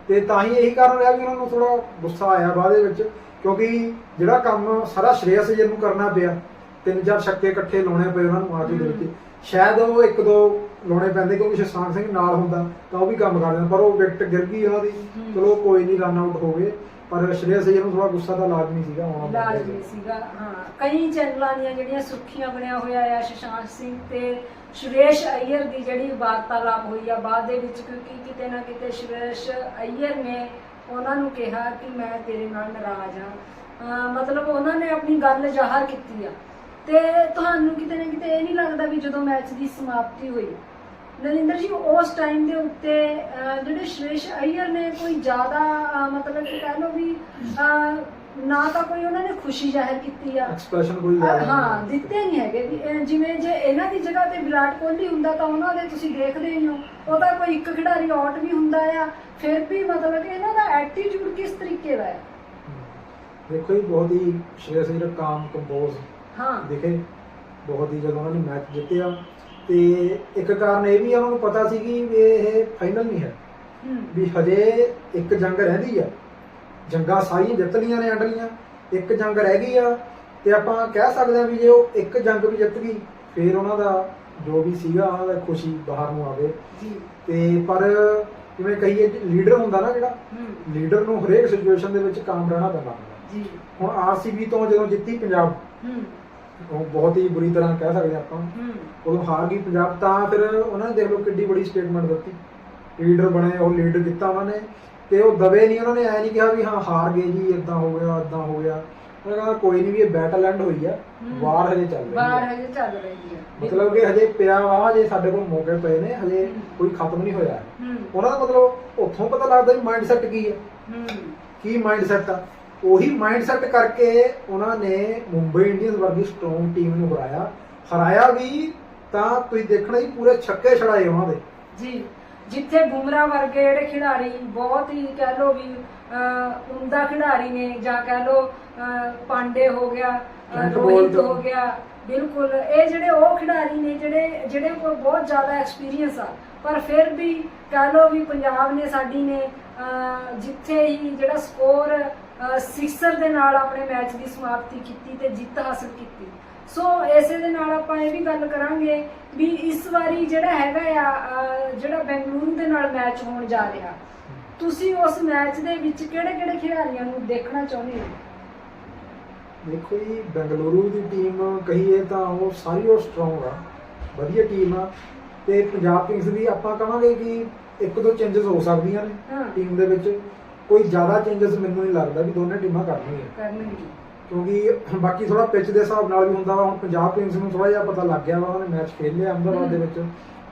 ਤੇ ਤਾਂ ਹੀ ਇਹੀ ਕਾਰਨ ਰਿਹਾ ਕਿ ਉਹਨਾਂ ਨੂੰ ਥੋੜਾ ਗੁੱਸਾ ਆਇਆ ਬਾਅਦ ਦੇ ਵਿੱਚ ਕਿਉਂਕਿ ਜਿਹੜਾ ਕੰਮ ਸਾਰਾ ਸ਼੍ਰੇਯਸ ਅਈਅਰ ਨੂੰ ਕਰਨਾ ਪਿਆ ਤਿੰਨ ਚਾਰ ਛੱਕੇ ਇਕੱਠੇ ਲਾਉਣੇ ਪਏ ਉਹਨਾਂ ਨੂੰ ਆਖਰੀ ਦੇ ਵਿੱਚ। ਸ਼ਾਇਦ ਉਹ ਇੱਕ ਦੋ ਲਾਉਣੇ ਪੈਂਦੇ ਕਿਉਂਕਿ ਸ਼ਸ਼ਾਂਕ ਸਿੰਘ ਨਾਲ ਹੁੰਦਾ ਤਾਂ ਉਹ ਵੀ ਕੰਮ ਕਰ ਦਿੰਦਾ ਪਰ ਉਹ ਵਿਕਟ ਗਿਰ ਗਈ ਉਹਨਾਂ ਦੀ। ਹੂੰ। ਚਲੋ ਕੋਈ ਨਹੀਂ ਰਨ ਆਊਟ ਹੋ ਗਏ। ਪਰ ਸ਼੍ਰੇਯਸ ਅਈਅਰ ਨੂੰ ਥੋੜਾ ਗੁੱਸਾ ਤਾਂ ਲਾਜ਼ਮੀ ਸੀਗਾ ਆਉਣਾ ਲਾਜ਼ਮੀ ਸੀਗਾ ਹਾਂ। ਕਈ ਚੈਨਲਾਂ ਦੀਆਂ ਜਿਹੜੀਆਂ ਸੁਰਖੀਆਂ ਬਣਿਆ ਹੋਇਆ ਆ ਸ਼ਸ਼ਾਂਕ ਸਿੰਘ ਤੇ ਸੁਰੇਸ਼ ਅਈਅਰ ਦੀ ਜਿਹੜੀ ਵਾਰਤਾਲਾਪ ਹੋਈ ਆ ਬਾਅਦ ਦੇ ਵਿੱਚ ਕਿਉਂਕਿ ਕਿਤੇ ਨਾ ਕਿਤੇ ਸੁਰੇਸ਼ ਅਈਅਰ ਨੇ ਉਹਨਾਂ ਨੂੰ ਕਿਹਾ ਕਿ ਮੈਂ ਤੇਰੇ ਨਾਲ ਨਾਰਾਜ਼ ਹਾਂ ਮਤਲਬ ਉਹਨਾਂ ਨੇ ਆਪਣੀ ਗੱਲ ਜ਼ਾਹਰ ਕੀਤੀ ਆ। ਤੇ ਤੁਹਾਨੂੰ ਕਿਤੇ ਨਾ ਕਿਤੇ ਇਹ ਨਹੀਂ ਲੱਗਦਾ ਵੀ ਜਦੋਂ ਮੈਚ ਦੀ ਸਮਾਪਤੀ ਹੋਈ ਨਰਿੰਦਰ ਜੀ ਉਸ ਟਾਈਮ ਦੇ ਉੱਤੇ ਜਿਹੜੇ ਸ਼੍ਰੇਸ਼ ਅਈਅਰ ਨੇ ਕੋਈ ਜ਼ਿਆਦਾ ਮਤਲਬ ਕਿ ਕਹਿ ਲਓ ਵੀ ਨਾ ਤਾਂ ਕੋਈ ਉਹਨਾਂ ਨੇ ਖੁਸ਼ੀ ਜ਼ਾਹਿਰ ਕੀਤੀ ਆ। ਐਕਸਪ੍ਰੈਸ਼ਨ ਕੋਈ ਹਾਂ। ਦਿੱਤੇ ਨਹੀਂ ਹੈਗੇ ਜਿਵੇਂ ਜੇ ਇਹਨਾਂ ਦੀ ਜਗ੍ਹਾ ਤੇ ਵਿਰਾਟ ਕੋਹਲੀ ਹੁੰਦਾ ਤਾਂ ਉਹਨਾਂ ਦੇ ਤੁਸੀਂ ਦੇਖਦੇ ਹੀ ਹੋ। ਉਹ ਤਾਂ ਕੋਈ ਇੱਕ ਖਿਡਾਰੀ ਆਊਟ ਵੀ ਹੁੰਦਾ ਆ ਫਿਰ ਵੀ ਮਤਲਬ ਕਿ ਇਹਨਾਂ ਦਾ ਐਟੀਟਿਊਡ ਕਿਸ ਤਰੀਕੇ ਦਾ ਹੈ? ਦੇਖੋ ਜੀ ਬਹੁਤ ਹੀ ਸ਼੍ਰੇਯਸ ਅਈਅਰ ਕਾਮ ਕੰਪੋਜ਼ ਹਾਂ। ਦਿਖੇ ਬਹੁਤ ਹੀ ਜਦੋਂ ਉਹਨਾਂ ਨੇ ਮੈਚ ਜਿੱਤਿਆ ਤੇ ਇੱਕ ਕਾਰਨ ਇਹ ਵੀ ਆ, ਉਹਨਾਂ ਨੂੰ ਪਤਾ ਸੀ ਕਿ ਵੀ ਇਹ ਫਾਈਨਲ ਨਹੀਂ ਹੈ। ਵੀ ਹਜੇ ਇੱਕ ਜੰਗ ਰਹਿੰਦੀ ਆ। ਜੰਗਾਂ ਸਾਰੀਆਂ ਜਿੱਤ ਲੀਆਂ ਨੇ ਅੰਡਲੀਆਂ। ਇੱਕ ਜੰਗ ਰਹਿ ਗਈ ਆ ਤੇ ਆਪਾਂ ਕਹਿ ਸਕਦੇ ਆ ਵੀ ਜੇ ਉਹ ਇੱਕ ਜੰਗ ਵੀ ਜਿੱਤ ਗਈ ਫਿਰ ਉਹਨਾਂ ਦਾ ਜੋ ਵੀ ਸੀਗਾ ਉਹਨਾਂ ਦਾ ਖੁਸ਼ੀ ਬਾਹਰ ਨੂੰ ਆਵੇ ਜੀ। ਤੇ ਪਰ ਜਿਵੇਂ ਕਹੀਏ ਲੀਡਰ ਹੁੰਦਾ ਨਾ ਜਿਹੜਾ ਲੀਡਰ ਨੂੰ ਹਰੇਕ ਸਿਚੁਏਸ਼ਨ ਦੇ ਵਿੱਚ ਕਾਮ ਰਹਿਣਾ ਪੈਂਦਾ। ਜੀ। ਹੁਣ ਆਰਸੀਬੀ ਤੋਂ ਜਦੋਂ ਜਿੱਤੀ ਪੰਜਾਬ ਉਹ ਬਹੁਤ ਹੀ ਬੁਰੀ ਤਰ੍ਹਾਂ ਕਹਿ ਸਕਦੇ ਆਪਾਂ। ਹੂੰ। ਉਦੋਂ ਹਾਰ ਗਈ ਪੰਜਾਬ ਤਾਂ ਫਿਰ ਉਹਨਾਂ ਨੇ ਦੇਖ ਲਓ ਕਿੱਡੀ ਬੜੀ ਸਟੇਟਮੈਂਟ ਦਿੱਤੀ। ਲੀਡਰ ਬਣੇ ਉਹ ਲੀਡਰ ਕੀਤਾ ਉਹਨਾਂ ਨੇ ਤੇ ਉਹ ਦਬੇ ਨਹੀਂ ਉਹਨਾਂ ਨੇ ਐ ਨਹੀਂ ਕਿਹਾ ਵੀ ਹਾਂ ਹਾਰ ਗਏ ਜੀ ਇਦਾਂ ਹੋ ਗਿਆ ਇਦਾਂ ਹੋ ਗਿਆ। ਉਹਨਾਂ ਕਹਿੰਦਾ ਕੋਈ ਨਹੀਂ ਵੀ ਇਹ ਬੈਟਲ ਐਂਡ ਹੋਈ ਆ। ਵਾਰ ਹਜੇ ਚੱਲ ਰਹੀ ਹੈ ਹਜੇ ਚੱਲ ਰਹੀ ਹੈ ਮਤਲਬ ਕਿ ਹਜੇ ਪਿਆ ਵਾ ਹਜੇ ਸਾਡੇ ਕੋਲ ਮੌਕੇ ਪਏ ਨੇ ਹਜੇ। ਕੋਈ ਖਤਮ ਨਹੀਂ ਹੋਇਆ। ਉਹਨਾਂ ਦਾ ਮਤਲਬ ਉੱਥੋਂ ਪਤਾ ਲੱਗਦਾ ਵੀ ਮਾਈਂਡ ਸੈਟ ਕੀ ਹੈ ਹੂੰ। ਕੀ ਮਾਈਂਡ ਸੈਟ ਆ? ਉਹੀ ਮਾਈਂਡ ਸੈਟ ਕਰਕੇ ਉਹਨਾਂ ਨੇ ਮੁੰਬਈ ਇੰਡੀਅਨਸ ਵਰਗੀ ਸਟਰੋਂਗ ਟੀਮ ਨੂੰ ਹਰਾਇਆ ਹਰਾਇਆ ਵੀ ਤਾਂ ਤੁਸੀਂ ਦੇਖਣਾ ਹੀ ਪੂਰੇ ਛੱਕੇ ਛੜਾਏ ਉਹਨਾਂ ਦੇ ਜੀ ਜਿੱਥੇ ਬੁਮਰਾ ਵਰਗੇ ਜਿਹੜੇ ਖਿਡਾਰੀ ਬਹੁਤ ਹੀ ਕਹਿ ਲੋ ਵੀ ਉਮਦਾ ਖਿਡਾਰੀ ਨੇ ਜਾਂ ਕਹਿ ਲੋ ਪਾਂਡੇ ਹੋ ਗਿਆ ਰੋਹਿਤ। ਹੋ ਗਿਆ ਬਿਲਕੁਲ ਇਹ ਜਿਹੜੇ ਉਹ ਖਿਡਾਰੀ ਨੇ ਜਿਹੜੇ ਜਿਹੜੇ ਕੋਲ ਬਹੁਤ ਜ਼ਿਆਦਾ ਐਕਸਪੀਰੀਅੰਸ ਆ ਪਰ ਫਿਰ ਵੀ ਕਹਿ ਲੋ ਵੀ ਪੰਜਾਬ ਨੇ ਸਾਡੀ ਨੇ ਜਿੱਥੇ ਹੀ ਜਿਹੜਾ ਸਕੋਰ ਸਿਕਸਰ ਦੇ ਨਾਲ ਆਪਣੇ ਮੈਚ ਦੀ ਸਮਾਪਤੀ ਕੀਤੀ ਤੇ ਜਿੱਤ ਹਾਸਲ ਕੀਤੀ। ਸੋ ਇਸੇ ਦੇ ਨਾਲ ਆਪਾਂ ਇਹ ਵੀ ਗੱਲ ਕਰਾਂਗੇ ਵੀ ਇਸ ਵਾਰੀ ਜਿਹੜਾ ਹੈਗਾ ਆ ਜਿਹੜਾ ਬੈਂਗਲੁਰੂ ਦੇ ਨਾਲ ਮੈਚ ਹੋਣ ਜਾ ਰਿਹਾ ਤੁਸੀਂ ਉਸ ਮੈਚ ਦੇ ਵਿੱਚ ਕਿਹੜੇ ਕਿਹੜੇ ਖਿਡਾਰੀਆਂ ਨੂੰ ਦੇਖਣਾ ਚਾਹੁੰਦੇ ਹੋ? ਦੇਖੋ ਜੀ ਬੈਂਗਲੁਰੂ ਦੀ ਟੀਮ ਕਹੀਏ ਤਾਂ ਉਹ ਸਾਰੀ ਉਹ ਸਟਰੋਂਗ ਆ ਵਧੀਆ ਟੀਮ ਆ। ਤੇ ਪੰਜਾਬ ਕਿੰਗਸ ਦੀ ਆਪਾਂ ਕਹਾਂਗੇ ਕਿ ਇੱਕ ਦੋ ਚੇਂਜਸ ਹੋ ਸਕਦੀਆਂ ਨੇ ਟੀਮ ਦੇ ਵਿੱਚ। ਕੋਈ ਜ਼ਿਆਦਾ ਚੇਂਜਸ ਮੈਨੂੰ ਨਹੀਂ ਲੱਗਦਾ ਵੀ ਦੋਨੇ ਟੀਮਾਂ ਕਰਨਗੀਆਂ। ਕਰਨਗੇ ਕਿਉਂਕਿ ਬਾਕੀ ਥੋੜਾ ਪਿਚ ਦੇ ਹਿਸਾਬ ਨਾਲ ਵੀ ਹੁੰਦਾ ਵਾ ਹੁਣ ਪੰਜਾਬ ਕਿੰਗਸ ਨੂੰ ਥੋੜਾ ਜਿਹਾ ਪਤਾ ਲੱਗ ਗਿਆ ਵਾ ਉਹਨਾਂ ਨੇ ਮੈਚ ਖੇਡ ਲਿਆ ਅਹਿਮਦਾਬਾਦ ਦੇ ਵਿੱਚ।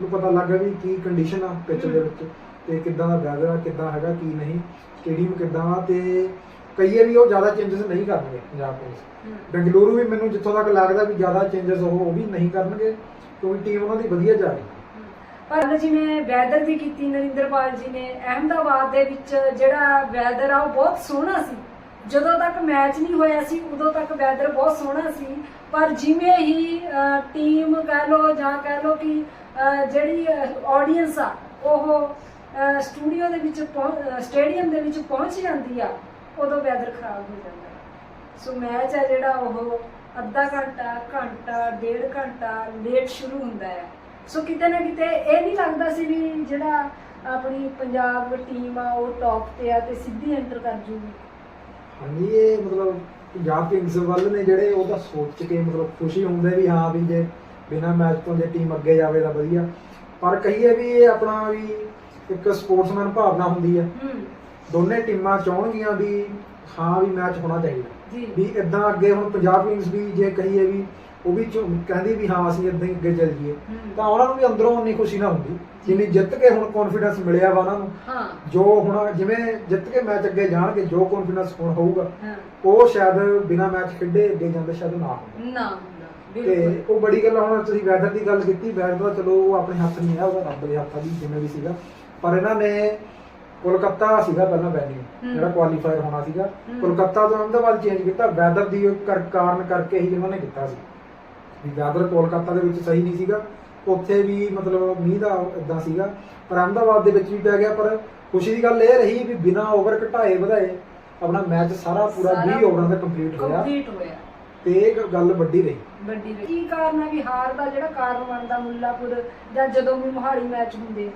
ਨੂੰ ਪਤਾ ਲੱਗ ਗਿਆ ਵੀ ਕੀ ਕੰਡੀਸ਼ਨ ਆ ਪਿਚ ਦੇ ਵਿੱਚ ਤੇ ਕਿੱਦਾਂ ਦਾ ਵੈਦਰ ਆ ਕਿੱਦਾਂ ਹੈਗਾ ਕੀ ਨਹੀਂ ਸਟੇਡੀਅਮ ਕਿੱਦਾਂ ਆ ਤੇ ਕਈਏ ਵੀ ਉਹ ਜ਼ਿਆਦਾ ਚੇਂਜਸ ਨਹੀਂ ਕਰਨਗੇ ਪੰਜਾਬ ਕਿੰਗਸ ਬੈਂਗਲੁਰੂ ਵੀ ਮੈਨੂੰ ਜਿੱਥੋਂ ਤੱਕ ਲੱਗਦਾ ਵੀ ਜ਼ਿਆਦਾ ਚੇਂਜਸ ਉਹ ਉਹ ਵੀ ਨਹੀਂ ਕਰਨਗੇ ਕਿਉਂਕਿ ਟੀਮ ਉਹਨਾਂ ਦੀ ਵਧੀਆ ਜਾ ਰਹੀ। ਪਰ ਜਿਵੇਂ ਵੈਦਰ ਦੀ ਕੀਤੀ, ਨਰਿੰਦਰਪਾਲ ਜੀ ਨੇ, ਅਹਿਮਦਾਬਾਦ ਦੇ ਵਿੱਚ ਜਿਹੜਾ ਵੈਦਰ ਆ, ਉਹ ਬਹੁਤ ਸੋਹਣਾ ਸੀ। ਜਦੋਂ ਤੱਕ ਮੈਚ ਨਹੀਂ ਹੋਇਆ ਸੀ, ਉਦੋਂ ਤੱਕ ਵੈਦਰ ਬਹੁਤ ਸੋਹਣਾ ਸੀ। ਪਰ ਜਿਵੇਂ ਹੀ ਟੀਮ ਕਹਿ ਲੋ ਜਾਂ ਕਹਿ ਲੋ ਕਿ ਜਿਹੜੀ ਆਡੀਅנס ਆ, ਉਹ ਸਟੂਡੀਓ ਦੇ ਵਿੱਚ ਸਟੇਡੀਅਮ ਦੇ ਵਿੱਚ ਪਹੁੰਚ ਜਾਂਦੀ ਆ, ਉਦੋਂ ਵੈਦਰ ਖਰਾਬ ਹੋ ਜਾਂਦਾ। ਸੋ ਮੈਚ ਆ ਜਿਹੜਾ, ਉਹ ਅੱਧਾ ਘੰਟਾ ਘੰਟਾ, ਡੇਢ ਘੰਟਾ ਲੇਟ ਸ਼ੁਰੂ ਹੁੰਦਾ ਹੈ ਸੋ ਕਿਤੇ ਨਾ ਕਿਤੇ ਇਹ ਨਹੀਂ ਲੱਗਦਾ ਸੀ ਵੀ ਜਿਹੜਾ ਆਪਣੀ ਪੰਜਾਬ ਟੀਮ ਆ ਉਹ ਟੌਪ ਤੇ ਆ ਤੇ ਸਿੱਧੀ ਐਂਟਰ ਕਰ ਜੂਗੀ। ਹਾਂਜੀ ਇਹ ਮਤਲਬ ਪੰਜਾਬ ਕਿੰਗਸ ਵੱਲ ਨੇ ਜਿਹੜੇ ਉਹ ਤਾਂ ਸੋਚ ਕੇ ਮਤਲਬ ਖੁਸ਼ੀ ਹੁੰਦੇ ਵੀ ਹਾਂ ਵੀ ਜੇ ਬਿਨਾਂ ਮੈਚ ਤੋਂ ਜੇ ਟੀਮ ਅੱਗੇ ਜਾਵੇ ਤਾਂ ਵਧੀਆ। ਪਰ ਕਹੀਏ ਵੀ ਇਹ ਆਪਣਾ ਵੀ ਇੱਕ ਸਪੋਰਟਸਮੈਨ ਭਾਵਨਾ ਹੁੰਦੀ ਹੈ ਹੂੰ। ਦੋਨੇ ਟੀਮਾਂ ਚਾਹਣਗੀਆਂ ਵੀ ਹਾਂ ਵੀ ਮੈਚ ਹੋਣਾ ਚਾਹੀਦਾ। ਵੀ ਇਦਾਂ ਅੱਗੇ ਹੁਣ ਪੰਜਾਬ ਕਿੰਗਸ ਵੀ ਜੇ ਕਹੀਏ ਵੀ ਉਹ ਵੀ ਚੋ- ਕਹਿੰਦੀ ਵੀ ਹਾਂ ਅਸੀਂ ਇਦਾਂ ਹੀ ਅੱਗੇ ਚੱਲ ਜਾਈਏ। ਹੂੰ। ਤਾਂ ਉਹਨਾਂ ਨੂੰ ਵੀ ਅੰਦਰੋਂ ਉਨੀ ਖੁਸ਼ੀ ਨਾ ਹੁੰਦੀ। ਜਿੰਨੀ ਜਿੱਤ ਕੇ ਹੁਣ ਕੌਨਫੀਡੈਂਸ ਮਿਲਿਆ ਵਾ ਉਹਨਾਂ ਨੂੰ। ਜੋ ਹਾਂ ਹੁਣ ਜਿਵੇਂ ਜਿੱਤ ਕੇ ਮੈਚ ਅੱਗੇ ਜਾਣਗੇ ਜੋ ਕੌਨਫੀਡੈਂਸ ਹੁਣ ਹੋਊਗਾ ਹਾਂ। ਉਹ ਸ਼ਾਇਦ ਬਿਨਾ ਮੈਚ ਖੇਡੇ ਅੱਗੇ ਜਾਂਦੇ ਸ਼ਾਇਦ ਨਾ ਹੋਣ। ਨਾ ਹੁੰਦਾ ਤੇ ਉਹ ਬੜੀ ਗੱਲ ਆ, ਹੁਣ ਤੁਸੀਂ ਵੈਦਰ ਦੀ ਗੱਲ ਕੀਤੀ ਵੈਦਰ ਤਾਂ ਚਲੋ ਉਹ ਆਪਣੇ ਹੱਥ ਨਹੀਂ ਹੈ ਉਹਦਾ ਰੱਬ ਦੇ ਹੱਥ ਆ ਵੀ ਜਿਵੇਂ ਵੀ ਸੀਗਾ। ਪਰ ਇਹਨਾਂ ਨੇ ਕੋਲਕਾਤਾ ਸੀਗਾ ਪਹਿਲਾਂ ਵੈਨਿਊ ਹੂੰ। ਜਿਹੜਾ ਕੁਆਲੀਫਾਇਰ ਹੋਣਾ ਸੀਗਾ। ਕੋਲਕਾਤਾ ਤੋਂ ਅਹਿਮਦਾਬਾਦ ਚੇਂਜ ਕੀਤਾ ਵੈਦਰ ਦੀ ਉਹ ਕਰ- ਕਾਰਨ ਕਰਕੇ ਹੀ ਉਹਨਾਂ ਨੇ ਕੀਤਾ ਸੀ। ਵੈਦਰ ਕੋਲਕਾਤਾ ਦੇ ਵਿੱਚ ਸਹੀ ਨਹੀਂ ਸੀਗਾ ਉੱਥੇ ਵੀ ਮਤਲਬ ਮੀਂਹ ਦਾ ਇਦਾਂ ਸੀਗਾ ਪਰ ਅਹਿਮਦਾਬਾਦ ਦੇ ਵਿੱਚ ਵੀ ਪੈ ਗਿਆ ਪਰ ਖੁਸ਼ੀ ਦੀ ਗੱਲ ਇਹ ਰਹੀ ਵੀ ਬਿਨਾ ਓਵਰ ਘਟਾਏ ਵਧਾਏ ਆਪਣਾ ਮੈਚ ਸਾਰਾ ਪੂਰਾ ਸਾਰਾ 20 ਓਵਰਾਂ ਦਾ ਕੰਪਲੀਟ ਹੋਇਆ। ਕੰਪਲੀਟ ਹੋਇਆ। ਤੇ ਇਹ ਗੱਲ ਵੱਡੀ ਰਹੀ। ਵੱਡੀ ਰਹੀ। ਕੀ ਕਾਰਨ ਹੈ ਵੀ ਹਾਰ ਦਾ ਜਿਹੜਾ ਕਾਰਨ ਬਣਦਾ ਮੁੱਲਾਪੁਰ ਜਾਂ ਜਦੋਂ ਵੀ ਮੋਹਾਲੀ ਮੈਚ ਹੁੰਦੇ?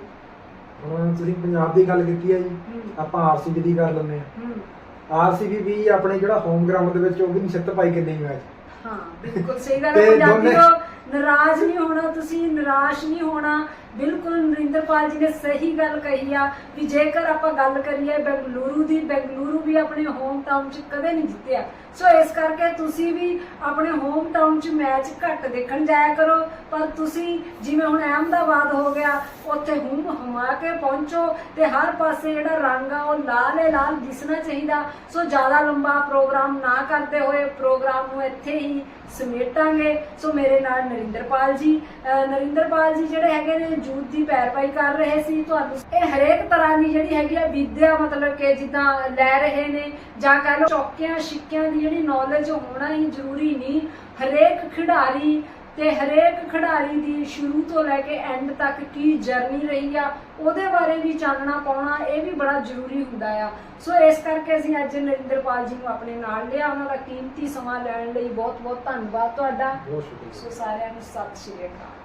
ਹੁਣ ਤੁਸੀਂ ਪੰਜਾਬ ਦੀ ਗੱਲ ਕੀਤੀ ਹੈ ਜੀ ਆਪਾਂ ਆਰਸੀਬੀ ਦੀ ਕਰ ਲੈਂਦੇ ਆ ਆਰਸੀਬੀ ਵੀ ਆਪਣੇ ਜਿਹੜਾ ਹੋਮ ਗਰਾਊਂਡ ਦੇ ਵਿੱਚ ਉਹ ਵੀ ਨਹੀਂ ਛਿੱਤ ਪਾਈ ਕਿੰਨੇ ਮੈਚ ਹਾਂ ਬਿਲਕੁਲ ਸਹੀ ਗੱਲ ਤੇ ਹੈ ਪੰਜਾਬੀ ਦੋਨੇ- ਤੋਂ ਨਾਰਾਜ਼ ਨਹੀਂ ਹੋਣਾ ਤੁਸੀਂ ਨਿਰਾਸ਼ ਨਹੀਂ ਹੋਣਾ ਬਿਲਕੁਲ ਨਰਿੰਦਰਪਾਲ ਜੀ ਨੇ ਸਹੀ ਗੱਲ ਕਹੀ ਆ ਵੀ ਜੇਕਰ ਆਪਾਂ ਗੱਲ ਕਰੀਏ ਬੈਂਗਲੁਰੂ ਦੀ, ਬੈਂਗਲੁਰੂ ਵੀ ਆਪਣੇ ਹੋਮ ਟਾਊਨ 'ਚ ਕਦੇ ਨਹੀਂ ਜਿੱਤਿਆ। ਸੋ ਇਸ ਕਰਕੇ ਤੁਸੀਂ ਵੀ ਆਪਣੇ ਹੋਮ ਟਾਊਨ 'ਚ ਮੈਚ ਘੱਟ ਦੇਖਣ ਜਾਇਆ ਕਰੋ, ਪਰ ਤੁਸੀਂ ਜਿਵੇਂ ਹੁਣ ਅਹਿਮਦਾਬਾਦ ਹੋ ਗਿਆ, ਉੱਥੇ ਹੁਮ ਹਮਾ ਕੇ ਪਹੁੰਚੋ ਤੇ ਹਰ ਪਾਸੇ ਜਿਹੜਾ ਰੰਗ ਆ ਉਹ ਲਾਲ ਏ, ਲਾਲ ਦਿਸਣਾ ਚਾਹੀਦਾ। ਸੋ ਜ਼ਿਆਦਾ ਲੰਬਾ ਪ੍ਰੋਗਰਾਮ ਨਾ ਕਰਦੇ ਹੋਏ ਪ੍ਰੋਗਰਾਮ ਨੂੰ ਇੱਥੇ ਹੀ ਸਮੇਟਾਂਗੇ। ਸੋ ਮੇਰੇ ਨਾਲ ਨਰਿੰਦਰਪਾਲ ਜੀ ਨਰਿੰਦਰਪਾਲ ਜੀ ਜਿਹੜੇ ਹੈਗੇ ਨੇ ਜੂਤ ਦੀ ਪੈਰਵਾਈ ਕਰ ਰਹੇ ਸੀ ਤੁਹਾਨੂੰ। ਇਹ ਹਰੇਕ ਤਰ੍ਹਾਂ ਦੀ ਜਿਹੜੀ ਹੈਗੀ ਆ ਵਿਦਿਆ ਮਤਲਬ ਕਿ ਜਿੱਦਾਂ ਲੈ ਰਹੇ ਨੇ ਜਾਂ ਕਹ ਲਓ ਚੌਕਿਆਂ ਛਿੱਕਿਆਂ ਦੀ ਜਿਹੜੀ ਨੌਲੇਜ ਹੋਣਾ ਹੀ ਜ਼ਰੂਰੀ ਨਹੀਂ। ਹਰੇਕ ਖਿਡਾਰੀ ਤੇ ਹਰੇਕ ਖਿਡਾਰੀ ਦੀ ਸ਼ੁਰੂ ਤੋਂ ਲੈ ਕੇ ਐਂਡ ਤੱਕ ਕੀ ਜਰਨੀ ਰਹੀ ਆ ਉਹਦੇ ਬਾਰੇ ਵੀ ਚਾਨਣਾ ਪਾਉਣਾ ਇਹ ਵੀ ਬੜਾ ਜ਼ਰੂਰੀ ਹੁੰਦਾ ਆ। ਸੋ ਇਸ ਕਰਕੇ ਅਸੀਂ ਅੱਜ ਨਰਿੰਦਰਪਾਲ ਜੀ ਨੂੰ ਆਪਣੇ ਨਾਲ ਲਿਆ ਉਹਨਾਂ ਦਾ ਕੀਮਤੀ ਸਮਾਂ ਲੈਣ ਲਈ ਬਹੁਤ ਬਹੁਤ ਧੰਨਵਾਦ ਤੁਹਾਡਾ। ਸੋ ਸਾਰਿਆਂ ਨੂੰ ਸਤਿ ਸ਼੍ਰੀ ਅਕਾਲ।